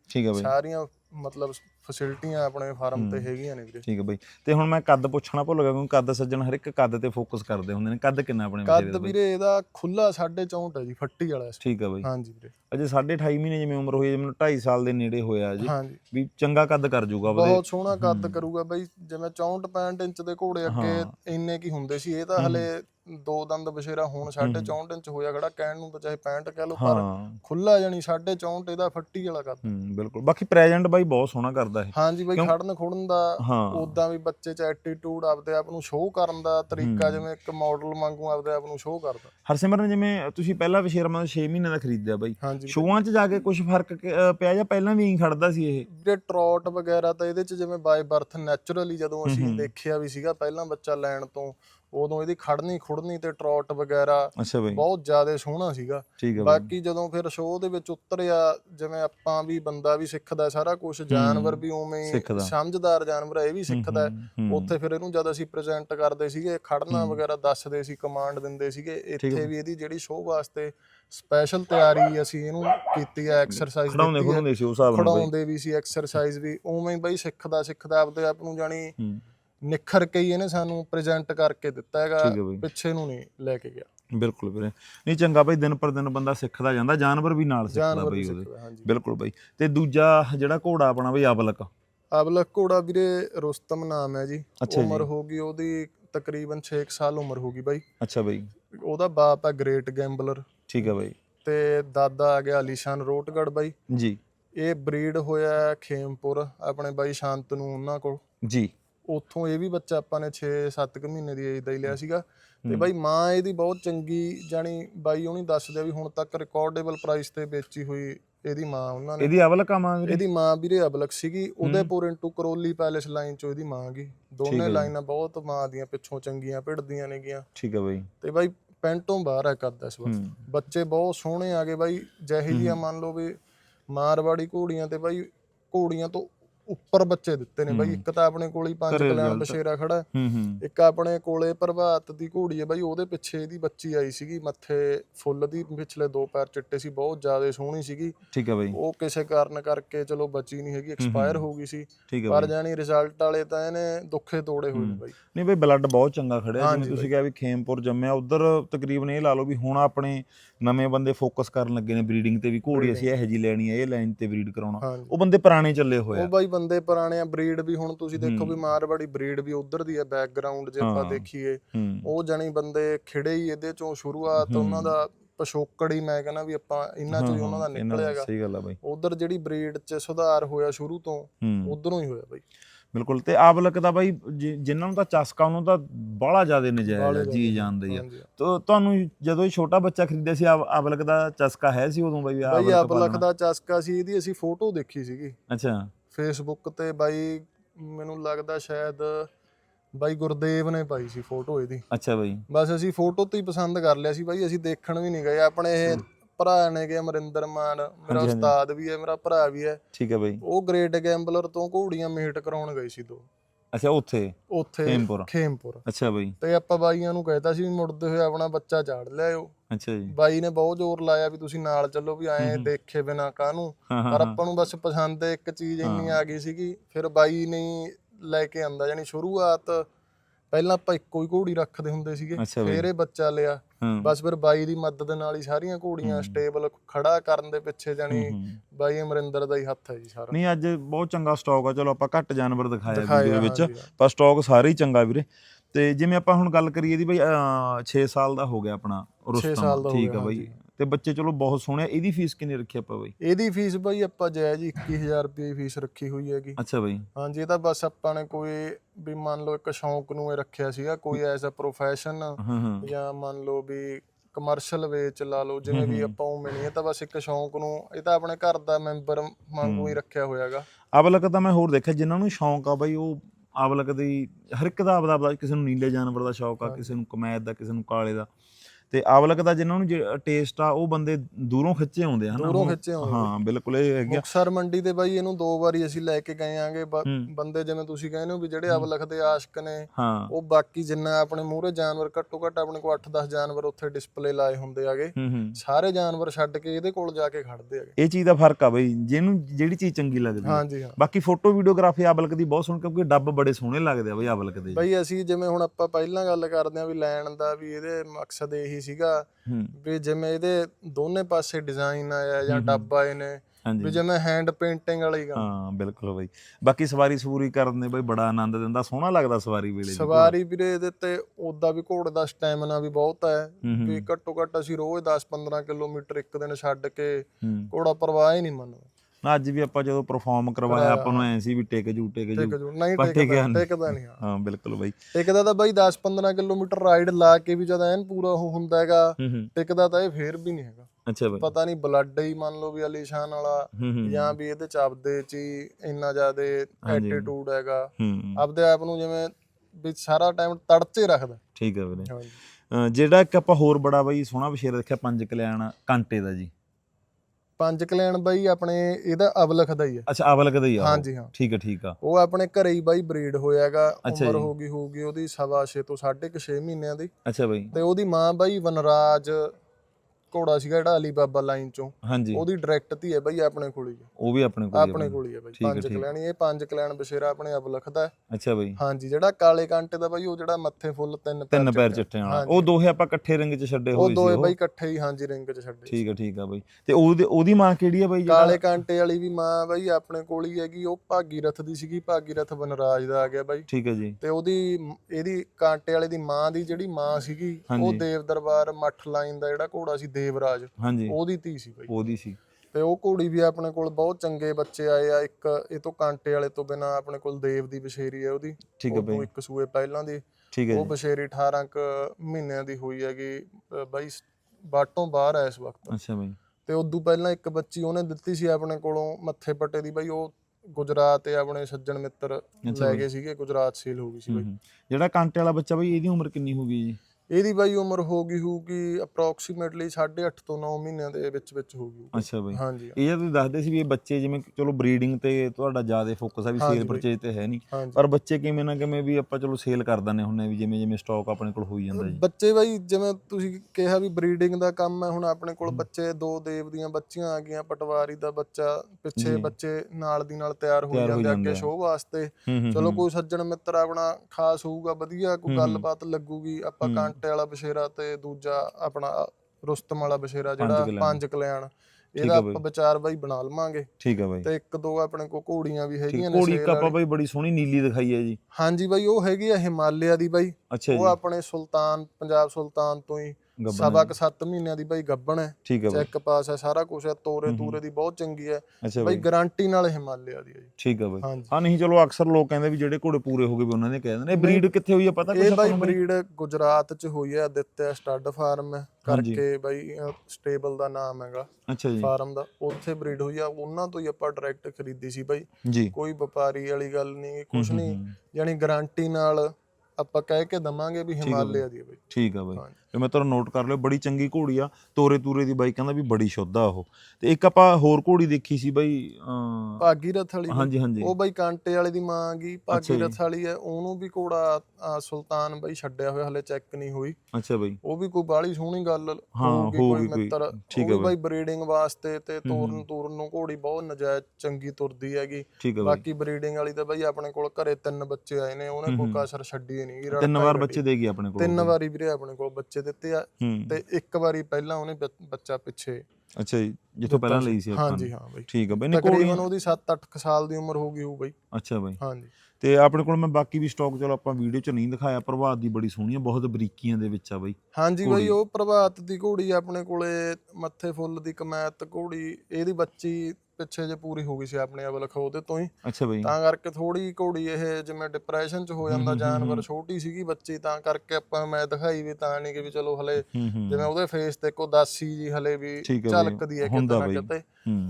ਸਾਰੀਆਂ ਮਤਲਬ ਫੈਸਿਲਿਟੀਆਂ ਆਪਣੇ ਫਾਰਮ ਤੇ ਹੂੰ। ਹੈਗੀਆਂ ਨੇ ਵੀਰੇ ਠੀਕ ਹੈ ਬਾਈ ਤੇ ਹੁਣ ਮੈਂ ਕੱਦ ਪੁੱਛਣਾ ਭੁੱਲ ਗਿਆ ਕਿਉਂਕਿ ਕੱਦ ਸੱਜਣ ਹਰ ਇੱਕ ਕੱਦ ਤੇ ਫੋਕਸ ਕਰਦੇ ਹੁੰਦੇ ਨੇ ਕੱਦ ਕਿੰਨਾ ਆਪਣੇ ਕੱਦ? ਵੀਰੇ ਇਹਦਾ ਖੁੱਲਾ 64 ਹੈ ਜੀ ਫੱਟੀ ਵਾਲਾ ਠੀਕ ਆ ਬਾਈ ਹਾਂਜੀ ਵੀਰੇ ਅਜੇ 28 ਮਹੀਨੇ ਜਿਵੇਂ ਉਮਰ ਹੋਈ ਹੈ ਮੈਨੂੰ 2.5 ਸਾਲ ਦੇ ਨੇੜੇ ਹੋਇਆ ਜੀ ਵੀ ਚੰਗਾ ਕੱਦ ਕਰ ਜਾਊਗਾ ਵਧੇ ਬਹੁਤ ਸੋਹਣਾ ਕੱਦ ਹੂੰ। ਕਰੂਗਾ ਬਾਈ ਜਿਵੇਂ 64 65 ਇੰਚ ਦੇ ਘੋੜੇ ਅੱਗੇ ਹਾਂ। ਇੰਨੇ ਕੀ ਹੁੰਦੇ ਸੀ ਇਹ ਤਾਂ ਹੂੰ। ਹਲੇ ਦੋ ਦੰਦ ਬਸ਼ੇਰਾ ਹੁਣ ਹੂੰ। 64 ਇੰਚ ਹੋਇਆ ਖੜਾ ਕਹਿਣ ਨੂੰ ਤਾਂ ਚਾਹੇ 65 ਕਹਿ ਲਓ ਪਰ ਹਾਂ ਖੁੱਲਾ ਜਾਨੀ 64 ਇਹਦਾ ਫੱਟੀ ਵਾਲਾ ਕੱਦ ਹੂੰ ਬਿਲਕੁਲ ਬਾਕੀ ਪ੍ਰੈਜ਼ੈਂਟ ਬਾਈ ਬਹੁਤ ਸੋਹਣਾ ਕਰਦਾ ਇਹ ਹਾਂਜੀ ਬਾਈ? ਖੜਨ ਖੁੜਨ ਦਾ ਉਦਾਂ ਵੀ ਬੱਚੇ ਚ ਐਟੀਟਿਊਡ ਆਪਦੇ ਆਪ ਨੂੰ ਸ਼ੋਅ ਕਰਨ ਦਾ ਤਰੀਕਾ। ਜਿਵੇਂ ਇੱਕ ਮਾਡਲ ਵਾਂਗੂ ਆਪਦੇ ਆਪ ਨੂੰ ਸ਼ੋਅ ਕਰਦਾ ਹਰਸਿਮਰਨ ਜਿਵੇਂ ਤੁਸੀਂ ਪਹਿਲਾ ਵਿਸ਼ੇਰਾ ਮਤਲਬ 6 ਮਹੀਨੇ ਦਾ ਖਰੀਦਿਆ ਬਾਈ ਸ਼ੋਆਂ 'ਚ ਜਾ ਕੇ ਕੁਝ ਫ਼ਰਕ ਪਿਆ ਜਾਂ ਪਹਿਲਾਂ ਵੀ ਹੀ ਖੜਦਾ ਸੀ ਇਹ ਵੀਰੇ ਟਰੋਟ ਵਗੈਰਾ ਤਾਂ ਇਹਦੇ ਚ ਜਿਵੇਂ ਬਾਈ ਬਰਥ ਨੈਚੁਰਲੀ ਜਦੋਂ ਅਸੀਂ। ਦੇਖਿਆ ਵੀ ਸੀਗਾ ਪਹਿਲਾਂ ਬੱਚਾ ਲੈਣ ਤੋਂ ਉਦੋਂ ਇਹਦੀ ਖੜਨੀ ਖੁੜਨੀ ਤੇ ਟਰੋਟ ਵਗੈਰਾ ਅੱਛਾ ਬਾਈ ਬਹੁਤ ਜ਼ਿਆਦਾ ਸੋਹਣਾ ਸੀਗਾ ਠੀਕ ਹੈ ਬਾਈ ਬਾਕੀ ਜਦੋਂ ਫਿਰ ਸ਼ੋਅ ਦੇ ਵਿੱਚ ਉਤਰਿਆ ਜਿਵੇਂ ਆਪਾਂ ਵੀ ਬੰਦਾ ਵੀ ਸਿੱਖਦਾ ਸਾਰਾ ਕੁਝ ਜਾਨਵਰ ਵੀ ਉਵੇਂ ਹੀ ਸਿੱਖਦਾ। ਸਮਝਦਾਰ ਜਾਨਵਰ ਆ, ਇਹ ਵੀ ਸਿੱਖਦਾ ਹੈ। ਹੂੰ, ਹੂੰ। ਉੱਥੇ ਫਿਰ ਇਹਨੂੰ ਜਦ ਅਸੀਂ ਪ੍ਰੈਜ਼ੈਂਟ ਕਰਦੇ ਸੀਗੇ ਖੜਨਾ। ਵਗੈਰਾ ਦੱਸਦੇ ਸੀ ਕਮਾਂਡ ਦਿੰਦੇ ਸੀਗੇ। ਇੱਥੇ ਵੀ ਇਹਦੀ ਜਿਹੜੀ ਸ਼ੋਅ ਵਾਸਤੇ ਸਪੈਸ਼ਲ ਤਿਆਰੀ ਅਸੀਂ ਇਹਨੂੰ ਕੀਤੀ ਹੈ ਐਕਸਰਸਾਈਜ਼ ਖੜਾਉਂਦੇ ਖੜਾਉਂਦੇ ਸੀ ਉਸ ਹਿਸਾਬ ਨਾਲ ਬਾਈ ਖੜਾਉਂਦੇ ਵੀ ਸੀ ਐਕਸਰਸਾਈਜ਼ ਵੀ ਉਵੇਂ ਹੀ ਬਈ ਸਿੱਖਦਾ ਸਿੱਖਦਾ ਆਪਦੇ ਆਪ ਨੂੰ ਜਾਣੀ ਹੂੰ ਨਿਖਰ ਕੇ ਹੀ ਇਹਨੇ ਸਾਨੂੰ ਪ੍ਰੈਜ਼ੈਂਟ ਕਰਕੇ ਦਿੱਤਾ ਹੈਗਾ ਠੀਕ ਹੈ ਬਾਈ। ਪਿੱਛੇ ਨੂੰ ਨਹੀਂ ਲੈ ਕੇ ਗਿਆ। ਬਿਲਕੁਲ ਵੀਰੇ। ਨਹੀਂ ਚੰਗਾ ਬਾਈ ਦਿਨ ਪਰ ਦਿਨ ਬੰਦਾ ਸਿੱਖਦਾ ਜਾਂਦਾ ਜਾਨਵਰ ਵੀ ਨਾਲ ਸਿੱਖਦਾ ਜਾਨਵਰ ਬਾਈ ਵੀ ਉਹਦੇ। ਸਿੱਖਦਾ ਹਾਂਜੀ। ਬਿਲਕੁਲ ਬਾਈ। ਤੇ ਦੂਜਾ ਜਿਹੜਾ ਘੋੜਾ ਆਪਣਾ ਬਈ ਅਬਲਕ। ਅਬਲਕ ਘੋੜਾ ਵੀਰੇ ਰੁਸਤਮ ਨਾਮ ਹੈ ਜੀ। ਅੱਛਾ ਉਮਰ ਹੋ ਗਈ ਉਹਦੀ ਤਕਰੀਬਨ 6 ਸਾਲ ਉਮਰ ਹੋ ਗਈ ਬਾਈ। ਅੱਛਾ ਬਾਈ। ਉਹਦਾ ਬਾਪ ਹੈ ਗ੍ਰੇਟ ਗੈਂਬਲਰ। ਠੀਕ ਹੈ ਬਾਈ। ਤੇ ਦਾਦਾ ਆ ਗਿਆ ਅਲੀਸ਼ਾਨ ਰੋਟਗੜ ਬਾਈ। ਜੀ। ਇਹ ਬਰੀਡ ਹੋਇਆ ਹੈ ਖੇਮਪੁਰ ਆਪਣੇ ਬਾਈ ਸ਼ਾਂਤ ਨੂੰ ਉਹਨਾਂ ਕੋਲ। ਜੀ। ਉੱਥੋਂ ਇਹ ਵੀ ਬੱਚਾ ਆਪਾਂ ਨੇ 6-7 ਕੁ ਮਹੀਨੇ ਦੀ ਏਜ ਦਾ ਹੀ ਲਿਆ ਸੀਗਾ। ਤੇ। ਬਾਈ ਮਾਂ ਇਹਦੀ ਬਹੁਤ ਚੰਗੀ ਜਾਣੀ ਬਾਈ ਉਹਨੀ ਦੱਸਦੇ ਆ ਵੀ ਹੁਣ ਤੱਕ ਰਿਕਾਰਡੇਬਲ ਪ੍ਰਾਈਸ ਤੇ ਵੇਚੀ ਹੋਈ ਇਹਦੀ ਮਾਂ ਉਹਨਾਂ ਨੇ। ਇਹਦੀ ਅਬਲਕ ਆਵਾਂ ਵੀਰੇ? ਇਹਦੀ ਮਾਂ ਵੀਰੇ ਅਬਲਕ ਸੀਗੀ। Udaipur into Karauli palace line ਚੋਂ ਇਹਦੀ ਮਾਂ ਗਈ। ਦੋਨੇ ਜੀ। ਲਾਈਨਾਂ ਬਹੁਤ ਮਾਂ ਦੀਆਂ ਪਿੱਛੋਂ ਚੰਗੀਆਂ ਭਿੜਦੀਆਂ ਨੇਗੀਆਂ। ਠੀਕ ਹੈ ਬਾਈ। ਤੇ ਬਾਈ ਪੈਂਟੋਂ ਬਾਹਰ ਆ ਕਰਦਾ ਇਸ ਵਾਰ ਹੂੰ। ਬੱਚੇ ਬਹੁਤ ਸੋਹਣੇ ਆ ਗਏ ਬਾਈ। ਜਿਹੇ ਹੂੰ। ਮੰਨ ਲਓ ਵੀ ਮਾਰਵਾੜੀ ਘੋੜੀਆਂ ਤੇ ਬਾਈ ਘੋੜੀਆਂ ਤੋਂ ਉੱਪਰ ਬੱਚੇ ਦਿੱਤੇ ਨੇ ਬਾਈ। ਇੱਕ ਤਾਂ ਆਪਣੇ ਕੋਲ ਹੀ ਪੰਜ ਕਲਿਆਣ। ਬਸ਼ੇਰਾ ਖੜਾ। ਇੱਕ ਆਪਣੇ ਕੋਲੇ ਪ੍ਰਭਾਤ ਦੀ ਘੋੜੀ ਹੈ ਬਾਈ। ਉਹਦੇ ਪਿੱਛੇ ਇਹਦੀ ਬੱਚੀ ਆਈ ਸੀਗੀ। ਮੱਥੇ ਫੁੱਲ ਦੀ ਪਿਛਲੇ ਦੋ ਪੈਰ ਚਿੱਟੇ ਸੀ। ਬਹੁਤ ਜ਼ਿਆਦਾ ਸੋਹਣੀ ਸੀਗੀ। ਠੀਕ ਹੈ ਬਾਈ। ਉਹ ਕਿਸੇ ਕਾਰਨ ਕਰਕੇ ਚਲੋ ਬਚੀ ਨਹੀਂ ਹੈਗੀ। ਐਕਸਪਾਇਰ ਹੋ ਗਈ ਸੀ। ਪਰ ਜਾਨੀ ਰਿਜ਼ਲਟ ਵਾਲੇ ਤਾਂ ਇਹਨੇ ਦੁੱਖੇ ਤੋੜੇ ਹੋਏ ਨੇ। ਬਾਈ। ਨਹੀਂ ਬਈ ਬਲੱਡ ਬਹੁਤ ਚੰਗਾ ਖੜਿਆ। ਜਿਵੇਂ ਤੁਸੀਂ। ਕਿਹਾ ਵੀ ਖੇਮਪੁਰ ਜੰਮਿਆ। ਉਧਰ ਤਕਰੀਬਨ ਇਹ ਲਾ ਲਓ ਵੀ ਹੁਣ ਆਪਣੇ ਨਵੇਂ ਬੰਦੇ ਫੋਕਸ ਕਰਨ ਲੱਗੇ ਨੇ ਬਰੀਡਿੰਗ ਤੇ ਵੀ ਘੋੜੀ ਅਸੀਂ ਇਹੋ ਜੀ ਲੈਣੀ ਹੈ ਇਹ ਲਾਈਨ ਤੇ ਬਰੀਡ ਕਰਾਉਣਾ। ਹਾਂਜੀ। ਉਹ ਬੰਦੇ ਪੁਰਾਣੇ ਚੱਲੇ ਹੋਏ ਉਹ ਆ ਬਾਈ ਬੰਦੇ ਪੁਰਾਣੇ ਆ ਬਰੀਡ ਵੀ ਹੁਣ ਤੁਸੀਂ ਦੇਖੋ ਵੀ। ਮਾਰਵਾੜੀ ਬਰੀਡ ਵੀ ਉਧਰ ਦੀ ਹੈ ਬੈਕਗ੍ਰਾਉਂਡ ਜੇ ਆਪਾਂ ਹਾਂ। ਦੇਖੀਏ ਹੂੰ। ਉਹ ਜਣੀ ਬੰਦੇ ਖਿੜੇ ਹੀ ਇਹਦੇ ਚੋਂ ਸ਼ੁਰੂਆਤ। ਉਹਨਾਂ ਦਾ ਪਸ਼ੋਕੜ ਹੀ ਮੈਂ ਕਹਿੰਦਾ ਵੀ ਆਪਾਂ ਇਹਨਾਂ ਚੋਂ ਹੀ ਉਹਨਾਂ ਦਾ ਇਹਨਾਂ ਨਿਕਲਿਆਗਾ ਸਹੀ ਗੱਲ ਆ ਬਾਈ। ਉਧਰ ਜਿਹੜੀ ਬਰੀਡ 'ਚ ਸੁਧਾਰ ਹੋਇਆ ਸ਼ੁਰੂ ਤੋਂ ਹੂੰ। ਉਧਰੋਂ ਹੀ ਹੋਇਆ ਬਾਈ। ਬਿਲਕੁਲ। ਤੇ ਆਬਲਕ ਦਾ ਬਾਈ ਜਿ- ਜਿਨ੍ਹਾਂ ਨੂੰ ਤਾਂ ਚਸਕਾ ਉਹਨੂੰ ਤਾਂ ਬਾਹਲਾ ਜ਼ਿਆਦਾ ਨਜਾਇਜ਼ ਆ ਜੀ। ਜਾਂਦੇ ਆ। ਤੋ ਤੁਹਾਨੂੰ ਜਦੋਂ ਇਹ ਛੋਟਾ ਬੱਚਾ ਖਰੀਦਿਆ ਸੀ ਆਬ- ਆਬਲਕ ਦਾ ਚਸਕਾ ਹੈ ਸੀ ਉਦੋਂ ਬਾਈ ਬਾਈ ਆਪ ਦਾ ਚਸਕਾ ਸੀ ਇਹਦੀ ਅਸੀਂ ਫੋਟੋ ਦੇਖੀ ਸੀਗੀ। ਅੱਛਾ। ਫੇਸਬੁੱਕ ਤੇ ਬਾਈ ਮੈਨੂੰ ਲੱਗਦਾ ਸ਼ਾਇਦ ਬਾਈ ਗੁਰਦੇਵ ਨੇ ਪਾਈ ਸੀ ਫੋਟੋ ਇਹਦੀ। ਅੱਛਾ ਬਾਈ। ਬਸ ਅਸੀਂ ਫੋਟੋ ਤੋਂ ਹੀ ਪਸੰਦ ਕਰ ਲਿਆ ਸੀ ਬਾਈ ਅਸੀਂ ਦੇਖਣ ਵੀ ਨਹੀਂ ਗਏ। ਆਪਣੇ ਇਹ ਭਰਾ ਨੇ ਕਿ ਅਮਰਿੰਦਰ ਮਾਨ ਮੇਰਾ ਹਾਂਜੀ। ਉਸਤਾਦ ਵੀ ਹੈ ਮੇਰਾ ਭਰਾ ਵੀ ਹੈ। ਠੀਕ ਹੈ ਬਾਈ। ਉਹ ਗ੍ਰੇਟ ਗੈਂਬਲਰ ਤੋਂ ਘੋੜੀਆਂ ਮੇਟ ਕਰਾਉਣ ਗਏ ਸੀ ਦੋ। ਅੱਛਾ ਉੱਥੇ ਉੱਥੇ ਖੇਮਪੁਰ। ਖੇਮਪੁਰ ਅੱਛਾ ਬਾਈ ਤੇ ਆਪਾਂ ਬਾਈਆਂ ਨੂੰ ਕਹਿਤਾ ਸੀ ਵੀ ਮੁੜਦੇ ਹੋਏ ਆਪਣਾ ਬੱਚਾ ਝਾੜ ਲਿਆਇਓ ਅੱਛਾ ਜੀ ਬਾਈ ਨੇ ਬਹੁਤ ਜ਼ੋਰ ਲਾਇਆ ਵੀ ਤੁਸੀਂ ਨਾਲ ਚੱਲੋ ਵੀ ਐਂ ਹੂੰ। ਦੇਖੇ ਬਿਨਾ ਕਾਹਨੂੰ ਹਾਂ ਹਾਂ ਪਰ ਹਾਂ। ਆਪਾਂ ਨੂੰ ਬਸ ਪਸੰਦ ਇੱਕ ਚੀਜ਼ ਇੰਨੀ। ਆ ਗਈ ਸੀਗੀ ਫਿਰ ਬਾਈ ਨੇ ਹੀ ਲੈ ਕੇ ਆਂਦਾ ਯਾਨੀ ਸ਼ੁਰੂਆਤ ਪਹਿਲਾਂ ਆਪਾਂ ਇੱਕੋ ਹੀ ਘੋੜੀ ਰੱਖਦੇ ਹੁੰਦੇ ਸੀਗੇ ਅੱਛਾ ਬਈ। ਫਿਰ ਇਹ ਬੱਚਾ ਲਿਆ ਹਾਂ। ਬਸ ਫਿਰ ਬਾਈ ਦੀ ਮਦਦ ਨਾਲ ਹੀ ਸਾਰੀਆਂ ਘੋੜੀਆਂ। ਸਟੇਬਲ ਖੜਾ ਕਰਨ ਦੇ ਪਿੱਛੇ ਹੂੰ। ਬਾਈ ਅਮਰਿੰਦਰ ਦਾ ਹੀ ਹੱਥ ਹੈ ਜੀ ਸਾਰਾ ਨਹੀਂ ਅੱਜ ਬਹੁਤ ਚੰਗਾ ਸਟਾਕ ਆ ਚਲੋ ਆਪਾਂ ਘੱਟ ਜਾਨਵਰ ਦਿਖਾਇਆ ਦਿਖਾਇਆ, ਵੀਡੀਓ ਵਿੱਚ ਹਾਂਜੀ। ਪਰ ਸਟਾਕ ਸਾਰੇ ਹੀ ਚੰਗਾ ਵੀਰੇ ਤੇ ਜਿਵੇਂ ਆਪਾਂ ਹੁਣ ਗੱਲ ਕਰੀਏ ਦੀ ਬਈ 6 ਸਾਲ ਦਾ ਹੋ ਗਿਆ ਆਪਣਾ ਰੁਸਤਮ ਸਾਲ ਦਾ ਹੋ ਠੀਕ ਗਿਆ, ਆ ਬਈ ਹਾਂਜੀ। ਤੇ ਬੱਚੇ ਚਲੋ ਬਹੁਤ ਸੋਹਣੇ ਆ। ਇਹਦੀ ਫੀਸ ਕਿੰਨੀ ਰੱਖੀ ਆਪਾਂ ਬਈ ਇਹਦੀ ਫੀਸ ਬਾਈ ਆਪਾਂ ਜਾਇਜ਼ ਹੀ 21000 ਰੁਪਏ ਫੀਸ ਰੱਖੀ ਹੋਈ ਹੈਗੀ ਅੱਛਾ ਬਈ ਹਾਂਜੀ ਇਹ ਤਾਂ ਬਸ ਆਪਾਂ ਨੇ ਕੋਈ ਵੀ ਮੰਨ ਲਓ ਇੱਕ ਸ਼ੌਂਕ ਨੂੰ ਇਹ ਰੱਖਿਆ ਸੀਗਾ ਕੋਈ ਐਜ਼ ਅ ਪ੍ਰੋਫੈਸ਼ਨ ਹਾਂ ਹਾਂ ਜਾਂ ਮੰਨ ਲਓ ਵੀ ਕਮਰਸ਼ੀਅਲ ਵੇਚ ਲਾ ਲਓ ਜਿਵੇਂ ਵੀ। ਆਪਾਂ ਉਵੇਂ ਨਹੀਂ ਇਹ ਤਾਂ ਬਸ ਇੱਕ ਸ਼ੌਂਕ ਨੂੰ ਇਹ ਤਾਂ ਆਪਣੇ ਘਰ ਦਾ ਮੈਂਬਰ ਵਾਂਗੂ ਹੀ। ਰੱਖਿਆ ਹੋਇਆਗਾ ਆਬਲਕ ਤਾਂ ਮੈਂ ਹੋਰ ਦੇਖਿਆ ਜਿਨ੍ਹਾਂ ਨੂੰ ਸ਼ੌਂਕ ਆ ਬਈ ਉਹ ਆਬਲਕ ਦੀ ਹਰ ਇੱਕ ਦਾ ਆਪਦਾ ਆਪਦਾ ਕਿਸੇ ਨੂੰ ਨੀਲੇ ਜਾਨਵਰ ਦਾ ਸ਼ੌਂਕ ਆ। ਕਿਸੇ ਨੂੰ ਕਮੈਦ ਦਾ ਕਿਸੇ ਨੂੰ ਕਾਲੇ ਦਾ ਤੇ ਆਬਲਕ ਦਾ ਜਿਨ੍ਹਾਂ ਨੂੰ ਟੇਸਟ ਆ ਉਹ ਬੰਦੇ ਦੂਰੋਂ ਖਿੱਚੇ ਆਉਂਦੇ ਹਨਾ ਦੂਰੋਂ ਖਿੱਚੇ ਆਉਂਦੇ ਹਾਂ ਬਿਲਕੁਲ ਇਹ ਹੈਗਾ ਮੁਕਸਰ ਮੰਡੀ ਤੇ ਬਾਈ ਇਹਨੂੰ ਦੋ ਵਾਰੀ ਅਸੀਂ ਲੈ ਕੇ ਗਏ ਆਂਗੇ। ਬੰਦੇ ਜਿਵੇਂ ਤੁਸੀਂ ਕਹਿੰਦੇ ਹੋ ਵੀ ਜਿਹੜੇ। ਅਵਲਖ ਦੇ ਆਸ਼ਕ ਨੇ ਉਹ ਬਾਕੀ ਜਿੰਨਾ ਆਪਣੇ ਮੂਹਰੇ ਜਾਨਵਰ ਘੱਟੋ ਘੱਟ ਆਪਣੇ ਕੋਲ 8-10 ਜਾਨਵਰ ਉੱਥੇ ਡਿਸਪਲੇ ਲਾਏ ਹੁੰਦੇ ਆਗੇ। ਸਾਰੇ ਜਾਨਵਰ ਛੱਡ ਕੇ ਇਹਦੇ ਕੋਲ ਜਾ ਕੇ ਖੜਦੇ ਆਗੇ। ਇਹ ਚੀਜ਼ ਦਾ ਫ਼ਰਕ ਆ ਬਈ ਜਿਹਨੂੰ ਜਿਹੜੀ ਚੀਜ਼ ਚੰਗੀ ਲੱਗਦੀ ਹਾਂਜੀ ਹਾਂ। ਬਾਕੀ ਫੋਟੋ ਵੀਡੀਓਗ੍ਰਾਫੀ ਆਬਲਕ ਦੀ ਬਹੁਤ ਸੋਹਣੀ ਕਿਉਂਕਿ ਡੱਬ ਬੜੇ ਸੋਹਣੇ ਲੱਗਦੇ ਆ ਬਈ ਆਬਲਕ ਦੇ। ਬਈ ਅਸੀਂ ਜਿਵੇਂ ਹੁਣ ਆਪਾਂ ਪਹਿਲਾਂ ਗੱਲ ਕਰਦੇ ਆਂ ਵੀ ਲੈਣ ਦਾ ਵੀ ਇਹਦੇ ਮਕਸਦ ਇਹੀ ਸੀਗਾ ਹੂੰ। ਵੀ ਜਿਵੇਂ ਇਹਦੇ ਦੋਨੇ ਪਾਸੇ ਡਿਜ਼ਾਈਨ ਆਇਆ ਜਾਂ। ਡੱਬ ਆਏ ਨੇ ਵੀ ਜਿਵੇਂ ਹੈਂਡ ਪੇਂਟਿੰਗ ਵਾਲੀ ਗੱਲ। ਹਾਂ ਬਿਲਕੁਲ ਬਈ। ਬਾਕੀ ਸਵਾਰੀ ਸੂਰੀ ਕਰਨ ਦੇ ਬਈ ਬੜਾ ਆਨੰਦ ਦਿੰਦਾ ਸੋਹਣਾ ਲੱਗਦਾ ਸਵਾਰੀ ਵੇਲੇ। ਸਵਾਰੀ ਵੀਰੇ ਇਹਦੇ ਤੇ ਉਦਾਂ ਵੀ ਘੋੜੇ ਦਾ ਸਟੈਮਿਨਾ ਵੀ ਬਹੁਤ ਹੈ ਵੀ ਘੱਟੋ ਘੱਟ ਅਸੀਂ ਰੋਜ਼ 10-15 ਕਿਲੋਮੀਟਰ ਇੱਕ ਦਿਨ ਛੱਡ ਕੇ ਘੋੜਾ ਪਰਵਾਹ ਹੀ ਨਹੀਂ ਮੰਨਦਾ। ਨਾ ਅੱਜ ਵੀ ਆਪਾਂ ਜਦੋਂ ਪਰਫਾਰਮ ਕਰਵਾਇਆ ਆਪਾਂ ਨੂੰ ਐ ਸੀ ਵੀ ਟਿਕ ਜੂ ਟਿਕ ਜੂ। ਨਹੀਂ ਟਿਕਦਾ। ਟਿਕਦਾ ਨਹੀਂ ਹਾਂ। ਬਿਲਕੁਲ ਬਈ। ਟਿਕਦਾ ਤਾਂ ਬਾਈ 10-15 ਕਿਲੋਮੀਟਰ ਰਾਈਡ ਲਾ ਕੇ ਵੀ ਜਦ ਐਨ ਪੂਰਾ ਉਹ ਹੁੰਦਾ ਹੈਗਾ ਟਿਕਦਾ ਤਾਂ ਇਹ ਫੇਰ ਵੀ ਨਹੀਂ ਹੈਗਾ। ਅੱਛਾ ਬਈ। ਪਤਾ ਨਹੀਂ ਬਲੱਡ ਹੀ ਮੰਨ ਲਓ ਵੀ ਅਲੀਸ਼ਾਨ ਵਾਲਾ ਜਾਂ ਵੀ ਇਹਦੇ ਚ ਆਪਦੇ ਚ ਹੀ ਇੰਨਾ ਜ਼ਿਆਦਾ। ਐਟੀਟਿਊਡ ਹੈਗਾ। ਆਪਦੇ ਆਪ ਨੂੰ ਜਿਵੇਂ ਵੀ ਸਾਰਾ ਟਾਈਮ ਤੜਚੇ ਰੱਖਦਾ। ਠੀਕ ਹੈ ਵੀਰੇ। ਜਿਹੜਾ ਇੱਕ ਆਪਾਂ ਹੋਰ ਬੜਾ ਬਈ ਸੋਹਣਾ ਵਿਸ਼ੇਰ ਦੇਖਿਆ ਪੰਜ ਕਲਿਆਣ ਕਾਂਟੇ ਦਾ ਜੀ। ਪੰਜ ਕਲਿਆਣ ਬਾਈ ਆਪਣੇ ਇਹਦਾ ਅਵਲਖ ਦਾ ਹੀ ਹੈ ਅੱਛਾ ਆਬਲਕ ਦਾ ਹੀ ਆ ਉਹ। ਹਾਂਜੀ ਹਾਂ। ਠੀਕ ਹੈ ਠੀਕ ਆ। ਉਹ ਆਪਣੇ ਘਰੇ ਹੀ ਬਾਈ ਬਰੀਡ ਹੋਇਆਗਾ ਅੱਛਾ ਉਮਰ ਜੀ। ਹੋ ਗਈ ਹੋਊਗੀ ਉਹਦੀ ਸਵਾ ਛੇ ਤੋਂ ਸਾਢੇ ਕੁ ਮਹੀਨਿਆਂ ਦੀ। ਅੱਛਾ ਬਈ। ਤੇ ਉਹਦੀ ਮਾਂ ਬਾਈ ਵਨਰਾਜ ਘੋੜਾ ਸੀਗਾ ਜਿਹੜਾ ਅਲੀ ਬਾਬਾ ਲਾਈਨ ਚੋਂ ਹਾਂਜੀ ਉਹਦੀ ਡਾਇਰੈਕਟ ਧੀ ਹੈ ਬਾਈ ਆਪਣੇ ਕੋਲ ਹੀ ਹੈ। ਉਹ ਵੀ ਆਪਣੇ ਕੋਲ ਹੀ ਆਪਣੇ। ਕੋਲ ਹੀ ਹੈ ਬਾਈ ਹੈ, ਪੰਜ। ਕਲਿਆਣੀ ਇਹ ਪੰਜ ਕਲਿਆਣ ਬਸ਼ੇਰਾ ਆਪਣੇ ਆਪ ਲਿਖਦਾ ਹੈ। ਅੱਛਾ ਬਈ ਹਾਂਜੀ ਜਿਹੜਾ ਕਾਲੇ ਕਾਂਟੇ ਦਾ ਬਾਈ ਉਹ ਜਿਹੜਾ ਮੱਥੇ ਫੁੱਲ ਤਿੰਨ ਤਿੰਨ ਪੈਰ ਚਿੱਟੇ ਵਾਲਾ। ਉਹ ਦੋਹੇ ਆਪਾਂ ਇਕੱਠੇ ਰੰਗ 'ਚ ਛੱਡੇ ਹੋਏ ਸੀ ਉਹ ਬਾਈ ਇਕੱਠੇ ਹੀ ਹਾਂਜੀ ਰਿੰਗ 'ਚ ਛੱਡੇ ਠੀਕ ਆ ਠੀਕ ਆ ਬਈ ਤੇ ਉਹਦੀ ਉਹਦੀ ਮਾਂ ਕਿਹੜੀ ਆ ਬਈ ਕਾਲੇ ਕਾਂਟੇ ਵਾਲੀ ਵੀ ਮਾਂ ਬਾਈ ਆਪਣੇ ਕੋਲ ਹੀ ਹੈਗੀ ਉਹ ਭਾਗੀਰਥ ਦੀ ਸੀਗੀ ਭਾਗੀਰਥ ਵਨਰਾਜ ਦਾ ਆ ਗਿਆ ਬਾਈ ਠੀਕ ਹੈ ਜੀ ਤੇ ਉਹਦੀ ਇਹਦੀ ਕਾਂਟੇ ਵਾਲੇ ਦੀ ਮਾਂ ਦੀ ਜਿਹੜੀ ਮਾਂ ਸੀਗੀ ਉਹ। ਦੇਵ ਦਰਬਾਰ ਮੱਠ ਲਾਈਨ ਦਾ ਜਿਹੜਾ ਘੋੜਾ ਸੀ ਦੇਵਰਾਜ ਹਾਂਜੀ। ਉਹਦੀ ਧੀ ਸੀ ਬਾਈ। ਉਹਦੀ ਸੀ। ਤੇ ਉਹ ਘੋੜੀ ਵੀ ਆਪਣੇ ਕੋਲ ਬਹੁਤ ਚੰਗੇ ਬੱਚੇ ਆਏ ਆ। ਇੱਕ ਇਹ ਤੋਂ ਕਾਂਟੇ ਵਾਲੇ ਤੋਂ ਬਿਨਾ ਆਪਣੇ ਕੋਲ ਦੇਵ ਦੀ ਬਸ਼ੇਰੀ ਹੈ ਉਹਦੀ। ਠੀਕ ਹੈ ਬਈ। ਇੱਕ ਸੂਏ ਪਹਿਲਾਂ ਦੀ। ਠੀਕ ਹੈ ਉਹ ਬਸ਼ੇਰੀ 18 ਕ ਮਹੀਨਿਆਂ ਦੀ ਹੋਈ ਹੈਗੀ ਬਾਈ ਬਾਟੋਂ ਬਾਹਰ ਹੈ ਇਸ ਵਕਤ। ਅੱਛਾ ਬਈ। ਤੇ ਉਦੋਂ ਪਹਿਲਾਂ ਇੱਕ ਬੱਚੀ ਉਹਨੇ ਦਿੱਤੀ ਸੀ ਆਪਣੇ ਕੋਲੋਂ ਮੱਥੇ ਪੱਟੇ ਦੀ। ਬਾਈ ਉਹ ਗੁਜਰਾਤ ਤੇ ਆਪਣੇ ਸੱਜਣ ਮਿੱਤਰ ਲੈ। ਗਏ ਸੀਗੇ ਗੁਜਰਾਤ ਸੇਲ ਹੋ ਗਈ ਸੀ ਬਾਈ। ਜਿਹੜਾ ਕਾਂਟੇ ਵਾਲਾ ਬੱਚਾ ਬਈ ਇਹਦੀ ਉਮਰ ਕਿੰਨੀ ਹੋ ਗਈ ਜੀ? ਇਹਦੀ ਬਾਈ ਉਮਰ ਹੋ ਗਈ ਹੋਊਗੀ ਅਪਰੋਕਸੀਮੇਟਲੀ 8.5 ਤੋਂ 9 ਮਹੀਨਿਆਂ ਦੇ ਵਿੱਚ ਵਿੱਚ ਹੋ ਗਈ। ਅੱਛਾ ਬਈ ਹਾਂਜੀ ਇਹ ਤੁਸੀਂ ਦੱਸਦੇ ਸੀ ਵੀ ਇਹ ਬੱਚੇ ਜਿਵੇਂ ਚਲੋ ਬਰੀਡਿੰਗ ਤੇ ਤੁਹਾਡਾ ਜ਼ਿਆਦਾ ਫੋਕਸ ਆ ਵੀ ਸੇਲ। ਪਰਚੇਜ ਤੇ ਹੈ ਨਹੀਂ ਪਰ ਬੱਚੇ ਕਿਵੇਂ ਨਾ ਕਿਵੇਂ ਵੀ ਆਪਾਂ ਚਲੋ ਸੇਲ ਕਰ ਦਿੰਦੇ ਹੁੰਨੇ ਵੀ ਜਿਵੇਂ ਜਿਵੇਂ ਸਟਾਕ ਆਪਣੇ ਕੋਲ ਹੋਈ ਜਾਂਦਾ ਜੀ ਬੱਚੇ ਬਾਈ ਜਿਵੇਂ ਤੁਸੀਂ ਕਿਹਾ ਵੀ ਬਰੀਡਿੰਗ ਦਾ ਕੰਮ ਹੈ ਹੁਣ ਆਪਣੇ ਕੋਲ ਬੱਚੇ ਦੋ ਦੇਵ ਦੀਆਂ ਬੱਚੀਆਂ ਆ ਗਈਆਂ ਪਟਵਾਰੀ ਦਾ ਬੱਚਾ ਪਿੱਛੇ। ਬੱਚੇ ਨਾਲ ਦੀ ਨਾਲ ਤਿਆਰ ਹੋ ਜਾਂਦੇ ਅੱਗੇ। ਸ਼ੋਅ ਵਾਸਤੇ ਚਲੋ। ਕੋਈ ਸੱਜਣ ਮਿੱਤਰ ਆਪਣਾ ਖਾਸ ਹੋਊਗਾ ਵਧੀਆ ਕੋਈ। ਗੱਲਬਾਤ ਲੱਗੂਗੀ ਆਪਾਂ ਹੂੰ। ਕਾਂਟੇ ਵਾਲਾ ਬਸ਼ੇਰਾ ਤੇ ਦੂਜਾ ਆਪਣਾ ਰੁਸਤਮ ਵਾਲਾ ਬਸ਼ੇਰਾ ਜਿਹੜਾ। ਪੰਜ ਕਲਿਆਣ ਇਹਦਾ। ਆਪਾਂ ਵਿਚਾਰ ਬਾਈ ਬਣਾ ਲਵਾਂਗੇ ਠੀਕ ਆ ਬਾਈ ਤੇ ਇੱਕ ਦੋ ਆਪਣੇ ਕੋਲ ਘੋੜੀਆਂ ਵੀ ਹੈਗੀਆਂ ਨੇ ਘੋੜੀ ਵਾਲੀ। ਬਾਈ ਬੜੀ ਸੋਹਣੀ ਨੀਲੀ ਦਿਖਾਈ ਹੈ ਜੀ ਹਾਂਜੀ ਬਾਈ ਉਹ ਹੈਗੀ ਆ ਹਿਮਾਲਿਆ ਦੀ ਬਾਈ ਉਹ ਆਪਣੇ ਸੁਲਤਾਨ ਪੰਜਾਬ ਸੁਲਤਾਨ ਤੋਂ ਹੀ ਸਵਾ ਹੈ। ਕੁ 7 ਮਹੀਨਿਆਂ ਦੀ ਬਾਈ ਗੱਬਣ ਹੈ ਠੀਕ ਚੈੱਕ ਪਾਸ ਹੈ ਸਾਰਾ ਕੁਝ ਹੈ ਤੋਰੇ ਹੂੰ, ਤੂਰੇ ਦੀ ਬਹੁਤ ਚੰਗੀ ਹੈ। ਬਾਈ ਗਾਰੰਟੀ ਨਾਲ ਹਿਮਾਲਿਆ ਦੀ ਹੈ ਜੀ। ਠੀਕ ਆ ਬਾਈ। ਹਾਂ ਨਹੀਂ ਚਲੋ ਅਕਸਰ ਲੋਕ ਕਹਿੰਦੇ ਵੀ ਜਿਹੜੇ ਘੋੜੇ ਪੂਰੇ ਹੋ ਗਏ ਵੀ ਉਹਨਾਂ ਨੇ ਕਹਿ ਦਿੰਦੇ ਬਰੀਡ ਕਿੱਥੇ ਹੋਈ ਆ ਪਤਾ ਕੁਛ ਇਹ ਬਾਈ ਬਰੀਡ ਗੁਜਰਾਤ ਚ ਹੋਈ ਹੈ ਦਿੱਤਿਆ ਸਟੱਡ ਫਾਰਮ ਹੈ। ਕਰਕੇ ਬਾਈ ਸਟੇਬਲ ਦਾ ਨਾਮ ਹੈਗਾ। ਅੱਛਾ ਜੀ। ਫਾਰਮ ਦਾ ਉੱਥੇ ਬਰੀਡ ਹੋਈ ਆ। ਉਹਨਾਂ ਤੋਂ ਹੀ ਆਪਾਂ ਡਾਇਰੈਕਟ ਖਰੀਦੀ ਸੀ ਬਾਈ। ਕੋਈ ਵਪਾਰੀ ਵਾਲੀ ਗੱਲ ਨਹੀਂ ਕੁਝ ਹੂੰ, ਹੂੰ, ਨਹੀਂ। ਹੂੰ। ਯਾਨੀ ਗਾਰੰਟੀ ਨਾਲ ਆਪਾਂ ਕਹਿ ਕੇ ਦਵਾਂਗੇ ਵੀ। ਹਿਮਾਲਿਆ ਦੀ ਹੈ ਬਾਈ। ਠੀਕ ਆ ਬਾਈ। ਤੇ ਮੈਂ ਤੁਹਾਨੂੰ ਨੋਟ ਕਰ ਲਿਓ ਬੜੀ ਚੰਗੀ ਘੋੜੀ ਆ ਤੋਰੇ ਤੂਰੇ ਦੀ ਬਾਈ ਕਹਿੰਦਾ ਵੀ ਬੜੀ ਸ਼ੁੱਧ ਆ ਉਹ ਤੇ ਇੱਕ ਆਪਾਂ ਹੋਰ ਘੋੜੀ ਦੇਖੀ ਸੀ ਬਾਈ ਅਮ, ਭਾਗੀਰਥ ਵਾਲੀ। ਹਾਂਜੀ ਹਾਂਜੀ ਉਹ ਬਾਈ ਕਾਂਟੇ ਵਾਲੇ ਦੀ ਮਾਂ ਗਈ। ਭਾਗੀਰਥ ਵਾਲੀ ਹੈ ਉਹਨੂੰ ਵੀ ਘੋੜਾ ਸੁਲਤਾਨ ਬਾਈ ਛੱਡਿਆ ਹੋਇਆ ਹਲੇ ਚੈੱਕ ਨਹੀਂ ਹੋਈ ਅੱਛਾ ਬਾਈ ਉਹ ਵੀ ਕੋਈ ਬਾਹਲੀ ਸੋਹਣੀ ਗੱਲ ਹਾਂ, ਹੋਊਗੀ ਹੋਊਗੀ ਕੋਈ। ਮਿੱਤਰ ਠੀਕ ਉਹ ਹੈ ਵੀ ਬਾਈ ਬਰੀਡਿੰਗ ਵਾਸਤੇ ਤੇ ਤੋਰਨ। ਤੂਰਨ ਨੂੰ ਘੋੜੀ ਬਹੁਤ ਨਜਾਇਜ਼ ਚੰਗੀ ਤੁਰਦੀ ਹੈਗੀ ਠੀਕ ਆ ਬਾਈ ਬਾਕੀ ਬਰੀਡਿੰਗ ਵਾਲੀ ਤਾਂ ਬਾਈ ਆਪਣੇ ਕੋਲ ਘਰੇ ਤਿੰਨ ਬੱਚੇ ਆਏ ਨੇ ਉਹਨੇ ਕੋਈ। ਕਸਰ ਛੱਡੀ ਨਹੀਂ ਤਿੰਨ ਵਾਰ ਬੱਚੇ ਕੱਢੀ। ਦੇਗੀ ਆਪਣੇ ਕੋਲ ਤਿੰਨ। ਵਾਰੀ ਵੀਰੇ ਆਪਣੇ ਕੋਲ ਬੱਚੇ ਦਿੱਤੇ ਆ ਹੂੰ। ਤੇ ਇੱਕ ਵਾਰੀ ਪਹਿਲਾਂ ਉਹਨੇ ਬੱਚ- ਬੱਚਾ ਪਿੱਛੇ ਅੱਛਾ ਜੀ ਜਿੱਥੋਂ ਪਹਿਲਾਂ ਲਈ ਸੀ ਆਪਾਂ ਹਾਂਜੀ। ਹਾਂ ਬਾਈ। ਠੀਕ ਆ ਬਾਈ ਨੇ ਤਕਰੀਬਨ ਉਹਦੀ 7-8 ਸਾਲ ਦੀ ਉਮਰ ਹੋ ਗਈ ਹੋਊ ਬਾਈ। ਅੱਛਾ ਬਾਈ। ਹਾਂਜੀ। ਤੇ ਆਪਣੇ ਕੋਲ ਮੈਂ ਬਾਕੀ ਵੀ ਸਟਾਕ ਚਲੋ ਆਪਾਂ ਵੀਡੀਓ 'ਚ ਨਹੀਂ ਦਿਖਾਇਆ ਪ੍ਰਭਾਤ ਦੀ ਬੜੀ ਸੋਹਣੀ ਆ ਬਹੁਤ ਬਰੀਕੀਆਂ ਦੇ ਵਿੱਚ ਆ ਬਾਈ ਹਾਂਜੀ। ਬਾਈ ਉਹ ਪ੍ਰਭਾਤ ਦੀ ਘੋੜੀ ਆਪਣੇ ਕੋਲੇ ਮੱਥੇ ਫੁੱਲ ਦੀ ਕਮੈਤ ਘੋੜੀ ਇਹਦੀ ਬੱਚੀ ਪਿੱਛੇ ਜੇ ਪੂਰੀ ਹੋ ਗਈ ਸੀ ਆਪਣੇ ਅਵਲ ਉਹਦੇ ਤੋਂ ਹੀ ਅੱਛਾ ਬਾਈ ਤਾਂ ਕਰਕੇ ਥੋੜੀ ਘੋੜੀ ਇਹ ਜਿਵੇਂ ਡਿਪਰੈਸ਼ਨ ਚ ਹੋ ਜਾਂਦਾ ਜਾਨਵਰ। ਛੋਟੀ ਸੀਗੀ ਬੱਚੀ ਤਾਂ ਕਰਕੇ ਆਪਾਂ ਮੈਂ ਦਿਖਾਈ ਵੀ ਤਾਂ ਨਹੀਂ ਕਿ ਵੀ ਚਲੋ ਹਲੇ ਜਿਵੇਂ ਉਹਦੇ ਫੇਸ ਤੇ ਕੋ ਦਾਸੀ ਜੀ ਹਲੇ ਵੀ ਝਲਕਦੀ ਹੈ ਕਿਤੇ ਨਾ। ਕਿਤੇ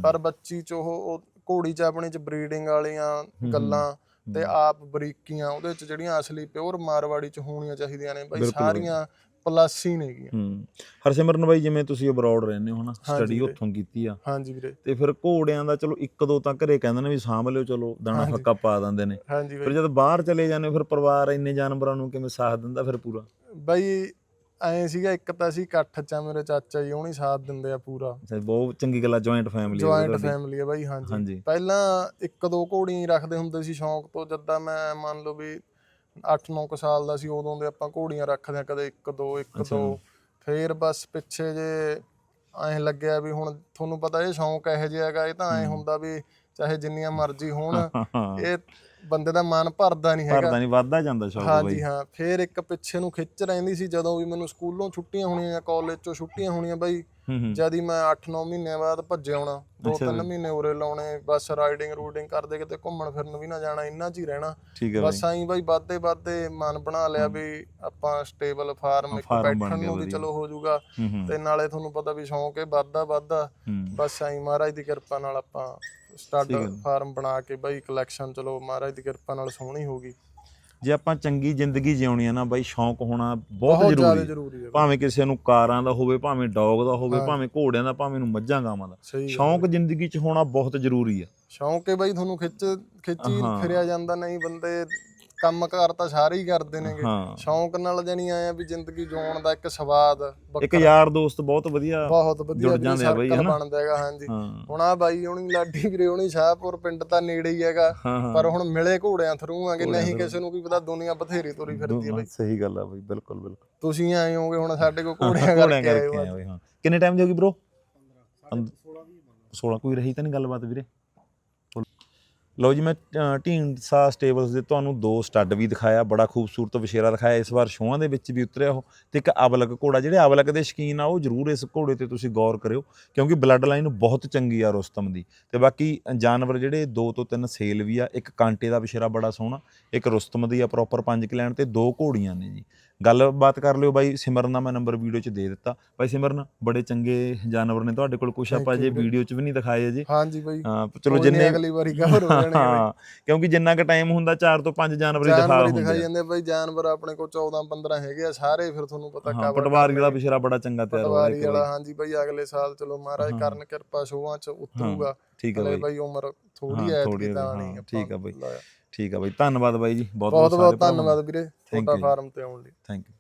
ਪਰ ਬੱਚੀ ਚ ਉਹ ਘੋੜੀ ਚ ਆਪਣੀ ਚ ਬਰੀਡਿੰਗ ਵਾਲੀਆਂ। ਗੱਲਾਂ ਤੇ। ਆਪ ਬਰੀਕੀਆਂ ਉਹਦੇ ਚ ਜਿਹੜੀਆਂ ਅਸਲੀ ਪਿਓਰ ਮਾਰਵਾੜੀ ਚ ਹੋਣੀਆਂ ਚਾਹੀਦੀਆਂ ਨੇ ਬਾਈ। ਸਾਰੀਆਂ ਪਲੱਸ ਹੀ ਨੇਗੀਆਂ ਹੂੰ ਹਰਸਿਮਰਨ ਬਾਈ ਜਿਵੇਂ ਤੁਸੀਂ ਅਬਰੋਡ ਰਹਿੰਦੇ ਹੋ ਹਨਾ ਸਟੱਡੀ। ਉੱਥੋਂ ਕੀਤੀ ਆ ਹਾਂਜੀ ਵੀਰੇ ਤੇ ਫਿਰ ਘੋੜਿਆਂ ਦਾ ਚਲੋ ਇੱਕ ਦੋ ਤਾਂ ਘਰੇ ਕਹਿੰਦੇ ਨੇ ਵੀ ਸਾਂਭ ਲਿਓ ਚਲੋ ਦਾਣਾ। ਫੱਕਾ ਪਾ ਦਿੰਦੇ ਨੇ ਹਾਂਜੀ ਫਿਰ ਜਦ ਬਾਹਰ ਚਲੇ ਜਾਂਦੇ ਫਿਰ ਪਰਿਵਾਰ ਇੰਨੇ ਜਾਨਵਰਾਂ ਨੂੰ ਕਿਵੇਂ ਸਾਥ ਦਿੰਦਾ ਫਿਰ ਪੂਰਾ ਬਾਈ ਐ ਸੀਗਾ ਇੱਕ ਤਾਂ ਸੀ ਇਕੱਠ ਚ ਆ ਮੇਰੇ ਚਾਚਾ ਜੀ ਉਹ ਨਹੀਂ ਸਾਥ ਦਿੰਦੇ ਆ ਪੂਰਾ। ਅੱਛਾ, ਬਹੁਤ ਚੰਗੀ ਗੱਲ ਆ ਜੁਆਇੰਟ ਫੈਮਿਲੀ ਜੁਆਇੰਟ ਫੈਮਿਲੀ ਹੈ ਬਾਈ ਹਾਂਜੀ। ਪਹਿਲਾਂ ਇੱਕ ਦੋ ਘੋੜੀਆਂ ਹੀ ਰੱਖਦੇ ਹੁੰਦੇ ਸੀ ਸ਼ੌਂਕ ਤੋਂ ਜਦਾਂ ਮੈਂ ਮੰਨ ਲਓ ਵੀ 8-9 ਸਾਲ ਦਾ ਸੀ ਉਦੋਂ ਦੇ ਆਪਾਂ ਘੋੜੀਆਂ ਰੱਖਦੇ ਆ ਕਦੇ ਇੱਕ ਦੋ ਇੱਕ। ਦੋ। ਫੇਰ ਬਸ ਪਿੱਛੇ ਜੇ ਐਂ ਲੱਗਿਆ ਵੀ ਹੁਣ ਤੁਹਾਨੂੰ ਪਤਾ ਇਹ ਸ਼ੌਂਕ ਇਹੋ ਜਿਹਾ ਹੈਗਾ ਇਹ ਤਾਂ ਐਂ। ਹੁੰਦਾ ਵੀ ਚਾਹੇ ਜਿੰਨੀਆਂ ਮਰਜ਼ੀ ਹੋਣ ਇਹ ਬੰਦੇ ਦਾ ਮਨ ਭਰਦਾ ਨਹੀਂ ਹੈਗਾ। ਭਰਦਾ ਨਹੀਂ ਵੱਧਦਾ ਜਾਂਦਾ ਸ਼ੌਕ ਹਾਂਜੀ ਬਾਈ। ਹਾਂ ਫੇਰ ਇੱਕ ਪਿੱਛੇ ਨੂੰ ਖਿੱਚ ਰਹਿੰਦੀ ਸੀ ਜਦੋਂ ਵੀ ਮੈਨੂੰ ਸਕੂਲੋਂ ਛੁੱਟੀਆਂ ਹੋਣੀਆਂ ਜਾਂ ਕਾਲਜ ਚੋਂ ਛੁੱਟੀਆਂ ਹੋਣੀਆਂ ਬਾਈ ਜਦ ਹੀ ਮੈਂ 8-9 ਮਹੀਨਿਆਂ ਬਾਅਦ ਭੱਜੇ ਆਉਣਾ ਦੋ ਤਿੰਨ। ਮਹੀਨੇ ਉਰੇ ਲਾਉਣੇ ਬਸ ਰਾਈਡਿੰਗ ਰੂਡਿੰਗ ਕਰਦੇ ਕਿਤੇ ਘੁੰਮਣ ਫਿਰਨ ਵੀ ਨਾ ਜਾਣਾ ਇੰਨਾ ਚ ਹੀ ਰਹਿਣਾ ਬਸ ਆਈ ਬਾਈ ਵਾਧੇ ਵਾਧੇ ਮਨ ਬਣਾ ਲਿਆ। ਵੀ ਆਪਾਂ ਸਟੇਬਲ ਫਾਰਮ ਇੱਕ ਬੈਠਣ ਨੂੰ ਵੀ। ਚਲੋ ਹੋ ਜਾਊਗਾ ਤੇ ਨਾਲੇ ਤੁਹਾਨੂੰ ਪਤਾ ਵੀ ਸ਼ੌਂਕ ਇਹ ਵੱਧਦਾ ਵੱਧਦਾ ਬਸ ਆਈ ਮਹਾਰਾਜ ਦੀ ਕਿਰਪਾ ਨਾਲ ਆਪਾਂ ਗੱਲ। ਫਾਰਮ ਬਣਾ ਕੇ ਬਾਈ ਕਲੈਕਸ਼ਨ ਚਲੋ ਮਹਾਰਾਜ ਦੀ ਕਿਰਪਾ ਨਾਲ ਸੋਹਣੀ ਹੋ ਗਈ ਜੇ ਆਪਾਂ ਚੰਗੀ ਜ਼ਿੰਦਗੀ ਜਿਉਣੀ ਆ ਨਾ ਬਾਈ ਸ਼ੌਂਕ ਹੋਣਾ ਬਹੁਤ ਜ਼ਰੂਰੀ ਹੈ। ਭਾਵੇਂ ਕਿਸੇ ਨੂੰ ਕਾਰਾਂ ਦਾ ਹੋਵੇ ਭਾਵੇਂ ਡੌਗ ਦਾ ਹੋਵੇ। ਭਾਵੇਂ ਘੋੜਿਆਂ ਦਾ ਭਾਵੇਂ ਨੂੰ ਮੱਝਾਂ ਗਾਵਾਂ ਦਾ ਸ਼ੌਂਕ। ਜ਼ਿੰਦਗੀ 'ਚ ਹੋਣਾ ਬਹੁਤ ਜ਼ਰੂਰੀ ਆ ਸ਼ੌਂਕ ਹੈ ਬਾਈ ਤੁਹਾਨੂੰ ਖਿੱਚ ਖਿੱਚੀ। ਫਿਰਿਆ ਜਾਂਦਾ ਨਹੀਂ ਬੰਦੇ ਕੰਮ ਕਾਰ ਤਾਂ ਸਾਰੇ ਹੀ ਕਰਦੇ ਨੇਗੇ। ਹਾਂ। ਸ਼ੌਂਕ ਨਾਲ ਜਾਨੀ ਆਇਆ ਵੀ ਜ਼ਿੰਦਗੀ ਜਿਉਣ ਦਾ ਇੱਕ ਸਵਾਦ ਇੱਕ ਵੱਖਰਾ, ਯਾਰ ਦੋਸਤ ਬਹੁਤ ਵਧੀਆ ਬਹੁਤ ਵਧੀਆ ਜੁੜ ਜਾਂਦੇ ਆ ਬਾਈ, circle ਹਨਾ? ਬਣਦਾ ਹੈਗਾ ਹਾਂਜੀ। ਹਾਂ। ਹੁਣ ਆ ਬਾਈ ਹੁਣੀ ਲਾਡੀ ਵੀਰੇ ਹੁਣੀ ਸ਼ਾਹਪੁਰ ਪਿੰਡ ਤਾਂ ਨੇੜੇ ਹੀ ਹੈਗਾ। ਹਾਂ ਹਾਂ। ਪਰ ਹੁਣ ਮਿਲੇ ਘੋੜਿਆਂ ਥਰੂ ਆਂਗੇ ਨਹੀਂ। ਕਿਸੇ ਨੂੰ ਕੀ ਪਤਾ ਦੁਨੀਆ ਬਥੇਰੀ ਤੁਰੀ ਫਿਰਦੀ ਹੈ ਬਾਈ। ਸਹੀ ਗੱਲ ਆ ਬਾਈ ਬਿਲਕੁਲ ਬਿਲਕੁਲ। ਤੁਸੀਂ ਆਏ ਹੋਗੇ ਹੁਣ ਸਾਡੇ ਕੋਲ ਘੋੜਿਆਂ ਕਰਕੇ ਆਏ ਹੋ ਬਾਈ ਹਾਂ। ਕਿੰਨੇ ਟਾਈਮ ਦੀ ਹੋ ਗਈ ਬ్రో 16 ਕੋਈ ਰਹੀ ਤਾਂ ਨਹੀਂ ਗੱਲਬਾਤ ਵੀਰੇ? ਲਓ ਜੀ, ਮੈਂ ਢੀਂਡਸਾ ਸਟੇਬਲਸ ਦੇ ਤੁਹਾਨੂੰ ਦੋ ਸਟੱਡ ਵੀ ਦਿਖਾਇਆ, ਬੜਾ ਖੂਬਸੂਰਤ ਵਿਸ਼ੇਰਾ ਦਿਖਾਇਆ। ਇਸ ਵਾਰ ਸ਼ੋਆਂ ਦੇ ਵਿੱਚ ਵੀ ਉਤਰਿਆ ਉਹ ਤੇ ਇੱਕ ਅਬਲਕ ਘੋੜਾ, ਜਿਹੜੇ ਅਬਲਕ ਦੇ ਸ਼ਕੀਨ ਆ, ਉਹ ਜ਼ਰੂਰ ਇਸ ਘੋੜੇ ਤੇ ਤੁਸੀਂ ਗੌਰ ਕਰਿਓ, ਕਿਉਂਕਿ ਬਲੱਡ ਲਾਈਨ ਬਹੁਤ ਚੰਗੀ ਆ ਰੁਸਤਮ ਦੀ। ਤੇ ਬਾਕੀ ਜਾਨਵਰ ਜਿਹੜੇ ਦੋ ਤੋਂ ਤਿੰਨ ਸੇਲ ਵੀ ਆ, ਇੱਕ ਕਾਂਟੇ ਦਾ ਵਿਸ਼ੇਰਾ ਬੜਾ ਸੋਹਣਾ, ਇੱਕ ਰੁਸਤਮ ਦੀ ਆ ਪ੍ਰੋਪਰ ਪੰਜ ਕਲੈਣ ਤੇ ਦੋ ਘੋੜੀਆਂ ਨੇ ਜੀ। ਗੱਲਬਾਤ ਕਰ ਲਿਓ ਬਾਈ ਸਿਮਰਨ ਦਾ ਮੈਂ ਨੰਬਰ ਵੀਡੀਓ 'ਚ ਦੇ ਦਿੱਤਾ ਬਾਈ ਸਿਮਰਨ ਬੜੇ ਚੰਗੇ ਜਾਨਵਰ ਨੇ ਤੁਹਾਡੇ ਕੋਲ ਕੁਛ ਆਪਾਂ ਜੇ। ਵੀਡੀਓ 'ਚ ਵੀ ਨਹੀਂ ਦਿਖਾਏ ਅਜੇ ਹਾਂਜੀ ਬਾਈ ਹਾਂ ਚਲੋ ਜਿੰਨੇ ਅਗਲੀ ਵਾਰੀ ਕਵਰ ਹੋ ਬਾਈ ਹਾਂ ਕਿਉਂਕਿ ਜਿੰਨਾ ਕੁ ਟਾਈਮ ਹੁੰਦਾ 4 ਤੋਂ 5 ਜਾਨਵਰ ਹੀ ਦਿਖਾ ਹੀ ਹੁੰਦੇ ਦਿਖਾਈ। ਜਾਂਦੇ ਬਾਈ ਜਾਨਵਰ ਆਪਣੇ ਕੋਲ 14 15 ਹੈਗੇ ਆ ਸਾਰੇ ਫਿਰ ਤੁਹਾਨੂੰ ਪਤਾ ਹਾਂ cover ਪਟਵਾਰੀ ਵਾਲਾ। ਪਿਛਰਾ ਬੜਾ ਚੰਗਾ ਤਿਆਰ ਹੋ ਰਿਹਾ ਪਟਵਾਰੀ ਵਾਲਾ। ਹਾਂਜੀ ਬਾਈ ਅਗਲੇ ਸਾਲ ਚਲੋ ਮਹਾਰਾਜ ਹਾਂ। ਕਰਨ ਕਿਰਪਾ ਸ਼ੋਆਂ ਚ ਉਤਰੂਗਾ ਠੀਕ ਹੈ ਬਾਈ ਉਮਰ ਥੋੜੀ ਹਾਂ, ਐ ਐਤਕੀ ਤਾਂ ਹਾਂ, ਨਹੀਂ ਠੀਕ ਆ ਬਾਈ। ਠੀਕ ਆ ਬਾਈ। ਧੰਨਵਾਦ ਬਾਈ ਜੀ। ਬਹੁਤ ਬਹੁਤ ਬਹੁਤ ਧੰਨਵਾਦ ਵੀਰੇ। ਤੁਹਾਡਾ। ਫਾਰਮ ਤੇ ਆਉਣ ਲਈ। Thank you